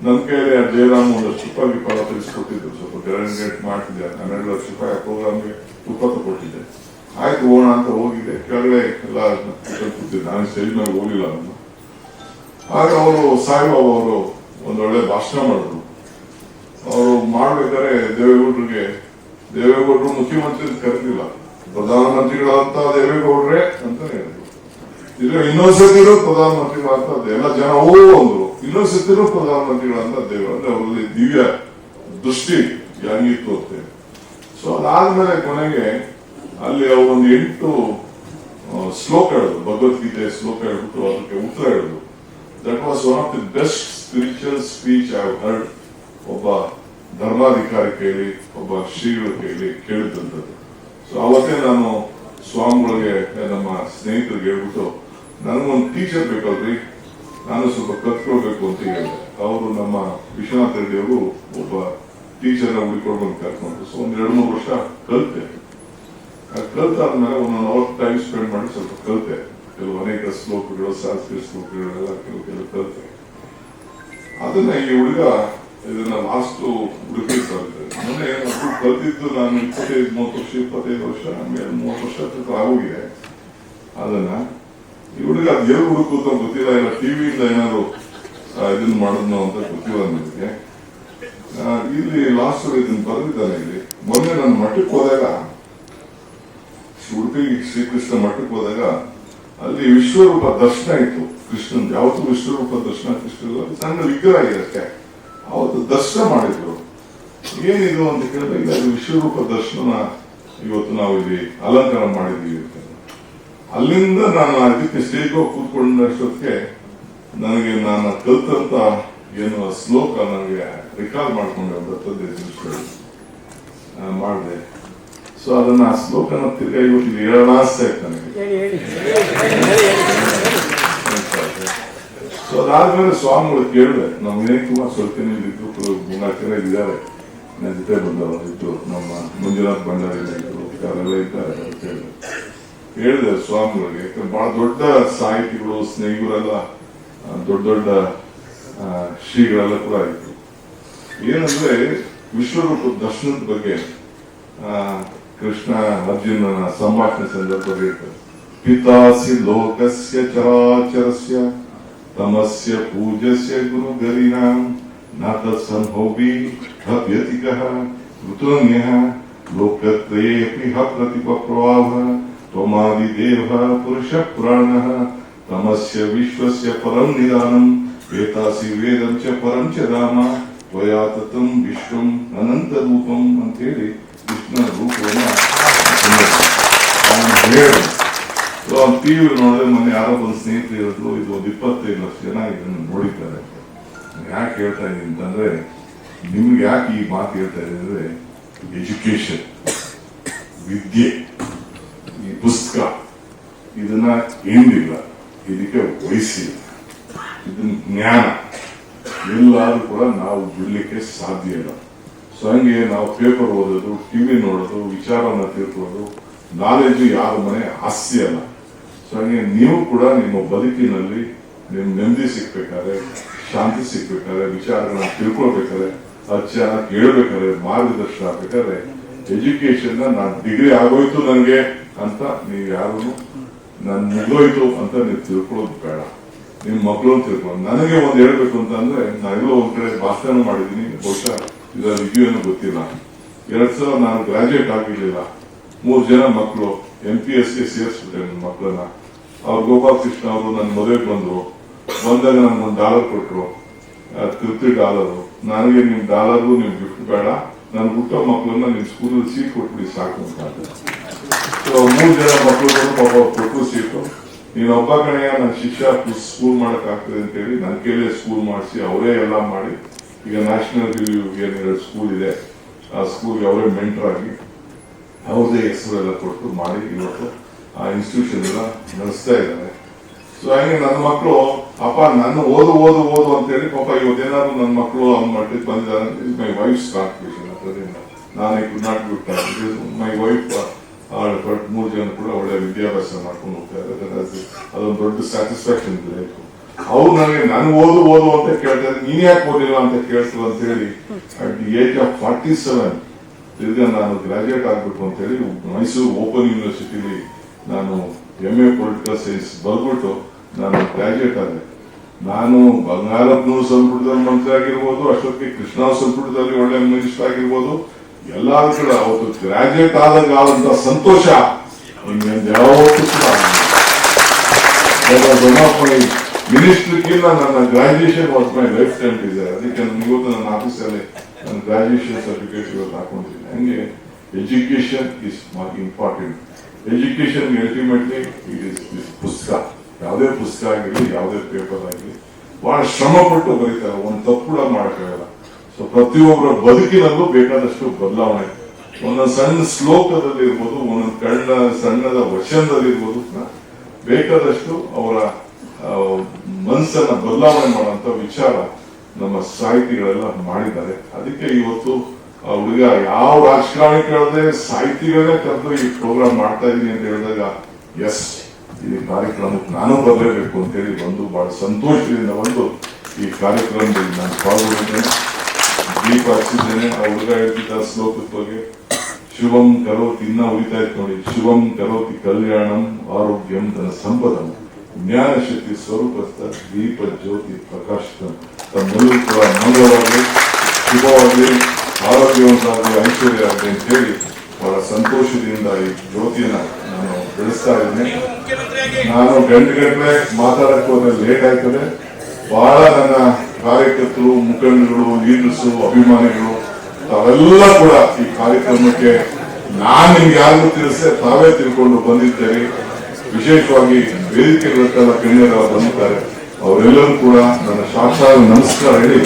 ನನ್ನ ಕೈಯಲ್ಲಿ ಆ ಜಯರಾಮ್ ಒಂದು ರೂಪಾಯಿ ವಿಪಾಲ ತಿಳಿಸ್ಕೊಟ್ಟಿದ್ರು. ಸ್ವಲ್ಪ ಗ್ಯಾರಂಟೇಟ್ ಮಾಡ್ತಿದ್ದೆ ಹನ್ನೆರಡು ಲಕ್ಷ ರೂಪಾಯಿ ಪ್ರೋಗ್ರಾಮ್ಗೆ ತುಪ್ಪ ಕೊಟ್ಟಿದ್ದೆ. ಆಯ್ತು, ಹೋಗೋಣ ಅಂತ ಹೋಗಿದ್ದೆ. ಕೆಳಗಡೆ ಎಲ್ಲ ಕೂತಿದ್ದೆ ನಾನು ಮೇಲೆ ಹೋಗಿಲ್ಲ ನಾನು. ಆಗ ಅವರು ಸಾಯಿಬಾಬಾ ಅವರು ಒಂದೊಳ್ಳೆ ಭಾಷಣ ಮಾಡಿದ್ರು. ಅವರು ಮಾಡ್ಬೇಕಾದ್ರೆ ದೇವೇಗೌಡರಿಗೆ, ದೇವೇಗೌಡರು ಮುಖ್ಯಮಂತ್ರಿ ಕರೆದಿಲ್ಲ ಪ್ರಧಾನಮಂತ್ರಿಗಳಂತ ದೇವೇಗೌಡ್ರೆ ಅಂತ ಹೇಳಿದ್ರು. ಇಲ್ಲ ಪ್ರಧಾನಮಂತ್ರಿಗಳು ಅಂತ ಎಲ್ಲ ಜನ ಓ ಅಂದ್ರು. ಇನ್ನೊಂದ್ಸತಿರು ಪ್ರಧಾನಮಂತ್ರಿಗಳಂತ ದೇವರು ಅಂದ್ರೆ ಅವರಲ್ಲಿ ದಿವ್ಯ ದೃಷ್ಟಿ ಹೆಂಗಿತ್ತು ಅಂತ. ಸೊ ಅದಾದ್ಮೇಲೆ ಕೊನೆಗೆ ಅಲ್ಲಿ ಒಂದು ಎಂಟು ಶ್ಲೋಕ ಹೇಳಿದ್ರು. ಭಗವದ್ಗೀತೆ ಶ್ಲೋಕ ಹೇಳ್ಬಿಟ್ಟು ಅದಕ್ಕೆ ಉತ್ತರ ಹೇಳಿದ್ರು. That was one of the best spiritual speech I heard ಒಬ್ಬ ಧರ್ಮಾಧಿಕಾರಿ ಕೇಳಿ, ಒಬ್ಬ ಶ್ರೀಗಳು ಕೇಳಿ ಕೇಳಿದಂಥದ್ದು ಸೊ ಅವತ್ತೇ ನಾನು ಸ್ವಾಮಿಗಳಿಗೆ, ನಮ್ಮ ಸ್ನೇಹಿತರಿಗೆ ಹೇಳ್ಬಿಟ್ಟು ನನಗೊಂದು ಟೀಚರ್ ಬೇಕಲ್ರಿ? ನಾನು ಸ್ವಲ್ಪ ಕತ್ಕೊಳ್ಬೇಕು ಅಂತ ಹೇಳಿದೆ. ಅವರು ನಮ್ಮ ವಿಶ್ವನಾಥ್ ರೆಡ್ಡಿ ಅವರು ಒಬ್ಬ ಟೀಚರ್ನ ಹುಡುಕೊಂಡು ಕರ್ಕೊಂಡು ಸೊ ಒಂದ್ ಎರಡು ಮೂರು ವರ್ಷ ಕಲಿತೆ. ಕಲ್ತಾದ್ಮೇಲೆ ಒಂದೊಂದು ಅವರ್ ಟೈಮ್ ಸ್ಪೆಂಡ್ ಮಾಡಿ ಸ್ವಲ್ಪ ಕಲಿತೆ. ಕೆಲವು ಅನೇಕ ಶ್ಲೋಕಗಳು, ಶಾಸ್ತ್ರೀಯ ಶ್ಲೋಕಗಳೆಲ್ಲ ಕೆಲವು ಕೆಲವು ಕಲಿತೆ. ಅದನ್ನ ಈ ಹುಡುಗ ಇದನ್ನ ವಾಸ್ತು ಹುಡುಗಿ ಮೊನ್ನೆ ಮಕ್ಕಳು ಕಲ್ತಿದ್ದು ನಾನು ಇಪ್ಪತ್ತೈದು, ಮೂವತ್ತು ವರ್ಷ, ಇಪ್ಪತ್ತೈದು ವರ್ಷ ಮೂವತ್ತು ವರ್ಷ ಆಗೋಗಿದೆ. ಅದನ್ನ ಈ ಅದು ಎಲ್ಲಿ ಹುಡುಕುತ್ತ ಗೊತ್ತಿಲ್ಲ, ಇಲ್ಲ ಟಿವಿಯಿಂದ ಏನಾದ್ರು ಇದನ್ನ ಮಾಡಿದ್ನೋ ಅಂತ ಗೊತ್ತಿಲ್ಲ ನನಗೆ ಇಲ್ಲಿ ಲಾಸ್ಟ್ ಇದನ್ನ ಬರೆದಿದ್ದಾನೆ ಇಲ್ಲಿ. ಮೊನ್ನೆ ನಾನು ಮಠಕ್ಕೆ ಹೋದಾಗ, ಉಡುಪಿ ಶ್ರೀಕೃಷ್ಣ ಮಠಕ್ಕೆ ಹೋದಾಗ, ಅಲ್ಲಿ ವಿಶ್ವರೂಪ ದರ್ಶನ ಇತ್ತು. ಕೃಷ್ಣನ್, ಯಾವತ್ತು ವಿಶ್ವರೂಪ ದರ್ಶನ ಕೃಷ್ಣ ಸಣ್ಣ ವಿಗ್ರಹ ಇರುತ್ತೆ ಅವತ್ತು ದರ್ಶನ ಮಾಡಿದ್ರು. ಏನಿದು ಅಂತ ಕೇಳಿದಾಗ ಅದು ವಿಶ್ವರೂಪ ದರ್ಶನ, ಇವತ್ತು ನಾವು ಇಲ್ಲಿ ಅಲಂಕಾರ ಮಾಡಿದ್ವಿ ಅಂತ. ಅಲ್ಲಿಂದ ನಾನು ಅದಕ್ಕೆ ಸ್ಟೇಜ್ ಹೋಗಿ ಕೂತ್ಕೊಂಡಷ್ಟೊತ್ತಿಗೆ ನನಗೆ ನಾನು ಕಲ್ತಂತ ಏನು ಶ್ಲೋಕ ನನಗೆ ರಿಕಾಲ್ ಮಾಡ್ಕೊಂಡೆ ಬರ್ತದೆ ಮಾಡಿದೆ. ಸೊ ಅದನ್ನ ಆ ಶ್ಲೋಕನ ತಿರ್ಗಾ ಇವತ್ತು ಆಸೆ ಆಯ್ತು ನನಗೆ ಸೊ ಅದಾದ್ಮೇಲೆ ಸ್ವಾಮಿಗಳು ಕೇಳಿದೆ ನಮ್ಮ ವಿನಯ್ ಕುಮಾರ್ ಸ್ವಲ್ಪ ಇದ್ರು ಮೂರ್ನಾಲ್ಕು ಜನ ಇದ್ದಾರೆ. ನನ್ನ ಜೊತೆ ಬಂದವರು ಇದ್ರು ನಮ್ಮ ಮಂಜುನಾಥ್ ಭಂಡಾರಿ ಇದ್ರು ಅವರೆಲ್ಲ ಇದ್ದಾರೆ ಅಂತ ಹೇಳಿದೆ. ಹೇಳಿದೆ ಸ್ವಾಮಿಗಳಿಗೆ, ಯಾಕಂದ್ರೆ ಬಹಳ ದೊಡ್ಡ ಸಾಹಿತಿಗಳು ಸ್ನೇಹಿತರೆಲ್ಲ ದೊಡ್ಡ ದೊಡ್ಡ ಶ್ರೀಗಳೆಲ್ಲ ಕೂಡ ಆಯಿತು ಏನಂದ್ರೆ, ವಿಶ್ವರೂಪ ದರ್ಶನದ ಬಗ್ಗೆ ಕೃಷ್ಣ ಅರ್ಜುನನ ಸಂಭಾಷಣೆ ಹೇಳ್ತಾರೆ. ಪಿತಾಸಿ ಲೋಕಸ್ಯ ಚರಾಚರಸ್ಯ, ತಮಸ್ಯ ಪೂಜಸ್ಯ ಗುರು ಗರಿನಾಂ ನಾಥ ಸಂಭವಿ ಹವ್ಯತಿಕಃ ಋತುನ್ಯ ಲೋಕತ್ರಯೇಪಿ ಹ ತ್ವಮಾದಿದೇವ ಪುರುಷ ಪುರಾಣಃ ತಮಸ್ಯ ವಿಶ್ವಸ್ಯ ಪರಂ ನಿಧಾನಂ ವೇತಾಸಿ ವೇದಂ ಚ ಪರಂ ಚ ರಾಮ ತ್ವಯಾ ವಿಶ್ವಂ ಅನಂತ ರೂಪಂ ಅಂತೇಳಿ ಕೃಷ್ಣ ರೂಪವನ್ನ ಟಿ ವಿ ನೋಡಿದ್ರೆ ಮೊನ್ನೆ ಯಾರೋ ಒಂದು ಸ್ನೇಹಿತರು ಹೇಳಿದ್ರು, ಇದು ಒಂದು ಇಪ್ಪತ್ತೈದು ಲಕ್ಷ ಜನ ಇದನ್ನು ನೋಡಿದ್ದಾರೆ ಯಾಕೆ ಹೇಳ್ತಾ ಇದ್ದೀನಿ ಅಂತಂದ್ರೆ, ನಿಮ್ಗೆ ಯಾಕೆ ಈ ಮಾತು ಹೇಳ್ತಾ ಇದ್ದೀನಿ ಅಂದ್ರೆ ಎಜುಕೇಶನ್ ವಿದ್ಯೆ ಈ ಪುಸ್ತಕ ಇದನ್ನ ಎಂದಿಲ್ಲ ಇದಕ್ಕೆ ವಯಸ್ಸಿಲ್ಲ ಇದನ್ನ ಜ್ಞಾನ. ಎಲ್ಲಾದ್ರೂ ಕೂಡ ನಾವು ಬಿಡ್ಲಿಕ್ಕೆ ಸಾಧ್ಯ ಇಲ್ಲ. ಸೊ ಹಂಗೆ ನಾವು ಪೇಪರ್ ಓದೋದು ಟಿವಿ ನೋಡೋದು, ವಿಚಾರವನ್ನ ತಿಳ್ಕೊಳ್ಳೋದು ನಾಲೆಜ್ ಯಾರ ಮನೆ ಆಸ್ತಿ ಅಲ್ಲ. ಸೊ ಹಂಗೆ ನೀವು ಕೂಡ ನಿಮ್ಮ ಬದುಕಿನಲ್ಲಿ ನಿಮ್ ನೆಮ್ಮದಿ ಸಿಕ್ಬೇಕಾದ್ರೆ ಶಾಂತಿ ಸಿಕ್ಬೇಕಾದ್ರೆ ವಿಚಾರಗಳನ್ನ ತಿಳ್ಕೊಳ್ಬೇಕಾದ್ರೆ ಅಚ್ಚನ ಕೇಳ್ಬೇಕಾದ್ರೆ, ಮಾರ್ಗದರ್ಶನ ಆಗ್ಬೇಕಾದ್ರೆ ಎಜುಕೇಶನ್ ನಾನು ಡಿಗ್ರಿ ಆಗೋಯ್ತು ನನಗೆ. ಅಂತ ನೀವು ಯಾರು ನನ್ನ ಮುಗಿದೋಯ್ತು ಅಂತ ನೀವು ತಿಳ್ಕೊಳ್ಳೋದು ಬೇಡ. ನಿಮ್ ಮಕ್ಕಳು ತಿಳ್ಕೊಂಡು ನನಗೆ ಒಂದ್ ಹೇಳ್ಬೇಕು ಅಂತಂದ್ರೆ ನಾವೆಲ್ಲೋ ಒಂದ್ ಕಡೆ ಭಾಷಣ ಮಾಡಿದೀನಿ ಬಹುಶಃ ಇದರ ಏನೋ ಗೊತ್ತಿಲ್ಲ. ಎರಡ್ ಸಲ ನಾನು ಗ್ರಾಜುಯೇಟ್ ಆಗಿರ್ಲಿಲ್ಲ ಮೂರ್ ಜನ ಮಕ್ಕಳು ಎಂ ಪಿ ಎಸ್ಗೆ ಸೇರಿಸ್ಬಿಟ್ಟೆ ನನ್ನ ಮಕ್ಕಳನ್ನ. ಅವ್ರು ಗೋಪಾಲ್ ಕೃಷ್ಣ ಅವರು ನನ್ನ ಮದುವೆಗೆ ಬಂದ್ರು. ಬಂದಾಗ ನನ್ಗೆ ಒಂದು ಡಾಲರ್ ಕೊಟ್ರು ತೃಪ್ತಿ ಡಾಲರು ನನಗೆ ನಿಮ್ ಡಾಲರ್ ನಿಮ್ ಗಿಫ್ಟ್ ಬೇಡ. ನನ್ನ ಹುಟ್ಟೋ ಮಕ್ಕಳನ್ನ ನಿಮ್ ಸ್ಕೂಲಲ್ಲಿ ಸೀಟ್ ಕೊಟ್ಬಿಡಿ ಸಾಕು ಅಂತ. ಮೂರ್ ಜನ ಮಕ್ಕಳು ಪಾಪ ಕೊಟ್ಟು ಸೀಟು ನೀನ್ ಒಬ್ಬ ಕಣೆಯ ನನ್ನ ಶಿಷ್ಯ ಸ್ಕೂಲ್ ಮಾಡಕ್ ಆಗ್ತದೆ ಅಂತ ಹೇಳಿ ನನ್ನ ಕೈಲೇ ಸ್ಕೂಲ್ ಮಾಡಿಸಿ ಅವರೇ ಎಲ್ಲ ಮಾಡಿ ಈಗ ನ್ಯಾಷನಲ್ ರಿವ್ಯೂ ಏನ್ ಎರಡು ಸ್ಕೂಲ್ ಇದೆ ಆ ಸ್ಕೂಲ್ಗೆ ಅವರೇ ಮೆಂಟರ್ ಆಗಿ ಅವ್ರದೇ ಹೆಸರು ಎಲ್ಲ ಕೊಟ್ಟು ಮಾಡಿ ಇವತ್ತು ಆ ಇನ್ಸ್ಟಿಟ್ಯೂಷನ್ ಎಲ್ಲ ನಡೆಸ್ತಾ ಇದ್ದಾರೆ ಸೊ ಹಾಗೆ ನನ್ನ ಮಕ್ಕಳು ಅಪ್ಪ ನನ್ನ ಓದು ಓದು ಓದು ಅಂತ ಹೇಳಿ ಪಾಪ ಇವತ್ತೇನಾದ್ರು ನನ್ನ ಮಕ್ಕಳು ಅವ್ನ ಮಟ್ಟಿಗೆ ಬಂದಿದ್ದಾರೆ ಮೈ ವೈಫ್ಸ್ ಕಾನ್ಟ್ರಿಬ್ಯೂಷನ್ ಅದರಿಂದ ನಾನು could not my wife but ಮೂರು ಜನ ಕೂಡ ಒಳ್ಳೆ ವಿದ್ಯಾಭ್ಯಾಸ ಮಾಡ್ಕೊಂಡು ಹೋಗ್ತಾ ಇದ್ದಾರೆ. ಅದು- ಅದೊಂದು ದೊಡ್ಡ ಸ್ಯಾಟಿಸ್ಫ್ಯಾಕ್ಷನ್ ಇದೆ ಅವ್ರು ನನಗೆ ನಾನು ಓದು ಓದು ಅಂತ ಕೇಳ್ತಾರೆ ನೀನ್ ಯಾಕೆ ಓದಿಲ್ಲ ಅಂತ ಕೇಳ್ತು ಅಂತ ಹೇಳಿ at age of forty seven ತಿರ್ಗಾ ನಾನು ಗ್ರಾಜುಯೇಟ್ ಆಗ್ಬೇಕು ಅಂತ ಹೇಳಿ ಮೈಸೂರು ಓಪನ್ ಯೂನಿವರ್ಸಿಟಿಲಿ ನಾನು ಎಂ ಎ ಪೊಲಿಟಿಕಲ್ ಸೈನ್ಸ್ ಬರ್ಬಿಟ್ಟು ನಾನು ಗ್ರಾಜುಯೇಟ್ ಆದೆ. ನಾನು ಬಂಗಾರಪ್ಪನೂರು ಸಂಪುಟದಲ್ಲಿ ಮಂತ್ರಿ ಆಗಿರ್ಬೋದು ಅಷ್ಟೊತ್ತಿಗೆ ಕೃಷ್ಣ ಸಂಪುಟದಲ್ಲಿ ಒಳ್ಳೆ ಮಿನಿಸ್ಟರ್ ಆಗಿರ್ಬೋದು ಎಲ್ಲಾದ್ರೂ ಕೂಡ ಅವತ್ತು ಗ್ರಾಜುಯೇಟ್ ಆದಾಗ ಆದಂತ ಸಂತೋಷ ಇನ್ನೊಂದು ಯಾವತ್ತೂ ಕೂಡ ಆಗಿಲ್ಲ. ಮಿನಿಸ್ಟ್ರಿಗಿಂತ ನನ್ನ graduation was my life time ಇದೆ ಅದಕ್ಕೆ ಇವತ್ತು ನನ್ನ ಆಫೀಸಲ್ಲಿ ನನ್ನ ಗ್ರಾಜ್ಯುಯೇಷನ್ ಸರ್ಟಿಫಿಕೇಟ್ ಇವತ್ತು ಹಾಕೊಂಡಿದ್ದೀನಿ. ಹಂಗೆ education is important education ultimately it is ಪುಸ್ತಕ. ಯಾವುದೇ ಪುಸ್ತಕ ಆಗಿರಲಿ, ಯಾವುದೇ ಪೇಪರ್ ಆಗಿರಲಿ, ಬಹಳ ಶ್ರಮ ಪಟ್ಟು ಬರೀತಾರೆ. ಒಂದು ತಪ್ಪು ಕೂಡ ಮಾಡಕ್ಕಾಗಲ್ಲ ಸೊ ಪ್ರತಿಯೊಬ್ಬರ ಬದುಕಿನಲ್ಲೂ ಬೇಕಾದಷ್ಟು ಬದಲಾವಣೆ. ಒಂದೊಂದು ಸಣ್ಣ ಶ್ಲೋಕದಲ್ಲಿ ಇರ್ಬೋದು ಒಂದೊಂದು ಕಣ್ಣ, ಸಣ್ಣದ ವಚನದಲ್ಲಿ ಇರ್ಬೋದು ಬೇಕಾದಷ್ಟು ಅವರ ಮನಸ್ಸನ್ನ ಬದಲಾವಣೆ ಮಾಡುವಂತ ವಿಚಾರ ನಮ್ಮ ಸಾಹಿತಿಗಳೆಲ್ಲ ಮಾಡಿದ್ದಾರೆ. ಅದಕ್ಕೆ ಇವತ್ತು ಹುಡುಗ ಯಾವ ರಾಜಕಾರಣಿ ಕೇಳದೆ ಸಾಹಿತಿಗಳೇ ಕರೆದು ಈ ಪ್ರೋಗ್ರಾಮ್ ಮಾಡ್ತಾ ಇದೀನಿ ಅಂತ ಹೇಳಿದಾಗ ಎಸ್ ಈ ಕಾರ್ಯಕ್ರಮಕ್ಕೆ ನಾನು ಬರಲೇಬೇಕು ಅಂತ ಹೇಳಿ ಬಂದು ಬಹಳ ಸಂತೋಷದಿಂದ ಬಂದು ಈ ಕಾರ್ಯಕ್ರಮದಲ್ಲಿ ನಾನು ಪಾಲ್ಗೊಂಡಿದ್ದೇನೆ. ದೀಪ ಹಚ್ಚಿದ್ದೇನೆ ಆ ಹುಡುಗ ಹೇಳ್ತಿದ್ದ ಶ್ಲೋಕದ ಬಗ್ಗೆ ಶುಭಂ ಕರೋತಿ ಇನ್ನ ಉಳಿತಾ ಇತ್ತು ನೋಡಿ ಶುಭಂ ಕರೋತಿ ಕಲ್ಯಾಣಂ ಆರೋಗ್ಯಂ ತನ್ನ ಸಂಪದಂ, ಜ್ಞಾನ ಶಕ್ತಿ ಸ್ವರೂಪಸ್ಥ ದೀಪ ಜ್ಯೋತಿ ಪ್ರಕಾಶಿತ. ತಮ್ಮೆಲ್ಲರೂ ಕೂಡ ಮಂಗಳವಾಗಲಿ, ಶುಭವಾಗಲಿ ಆರೋಗ್ಯವಂತಾಗಲಿ ಐಶ್ವರ್ಯ ಆಗಲಿ ಅಂತ ಹೇಳಿ ಬಹಳ ಸಂತೋಷದಿಂದ ಈ ಜ್ಯೋತಿಯನ್ನ ನಾನು ಬೆಳೆಸ್ತಾ ಇದ್ದೇನೆ. ನಾನು ಗಂಟೆ ಗಂಟೆ ಮಾತಾಡಕ್ಕೆ ಹೋದ್ರೆ ಲೇಟ್ ಆಯ್ತದೆ. ಬಹಳ ನನ್ನ ಕಾರ್ಯಕರ್ತರು ಮುಖಂಡರು ಲೀಡರ್ಸು, ಅಭಿಮಾನಿಗಳು, ತಾವೆಲ್ಲ ಕೂಡ ಈ ಕಾರ್ಯಕ್ರಮಕ್ಕೆ ನಾನು ನಿಮ್ಗೆ ಯಾರಿಗೂ ತಿಳಿಸದೆ ತಾವೇ ತಿಳ್ಕೊಂಡು ಬಂದಿದ್ದೇನೆ ವಿಶೇಷವಾಗಿ ವೇದಿಕೆಗಳ ಗಣ್ಯರ ಬಂದಿದ್ದಾರೆ. ಅವರೆಲ್ಲರೂ ಕೂಡ ನನ್ನ ಶಾಸ್ತ್ರ ನಮಸ್ಕಾರ ಹೇಳಿ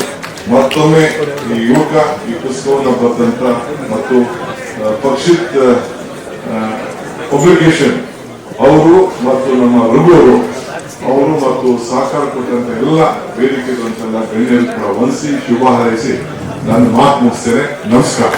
ಮತ್ತೊಮ್ಮೆ ಈ ಯುವಕ, ಈ ಪುಸ್ತಕವನ್ನು ಬರೆದಂತ ಮತ್ತು ಪಕ್ಷಿತ್ ಪಬ್ಲಿಕೇಶನ್ ಅವರು ಮತ್ತು ನಮ್ಮ ರಘು ಅವರು ಮತ್ತು ಸಹಕಾರ ಕೊಟ್ಟಂತ ಎಲ್ಲ ವೇದಿಕೆಗಳಂತೆಲ್ಲ ಗಣ್ಯರು ಕೂಡ ವಂದಿಸಿ ಶುಭ ಹಾರೈಸಿ ನನ್ನ ಮಾತು ಮುಗಿಸ್ತೇನೆ. ನಮಸ್ಕಾರ.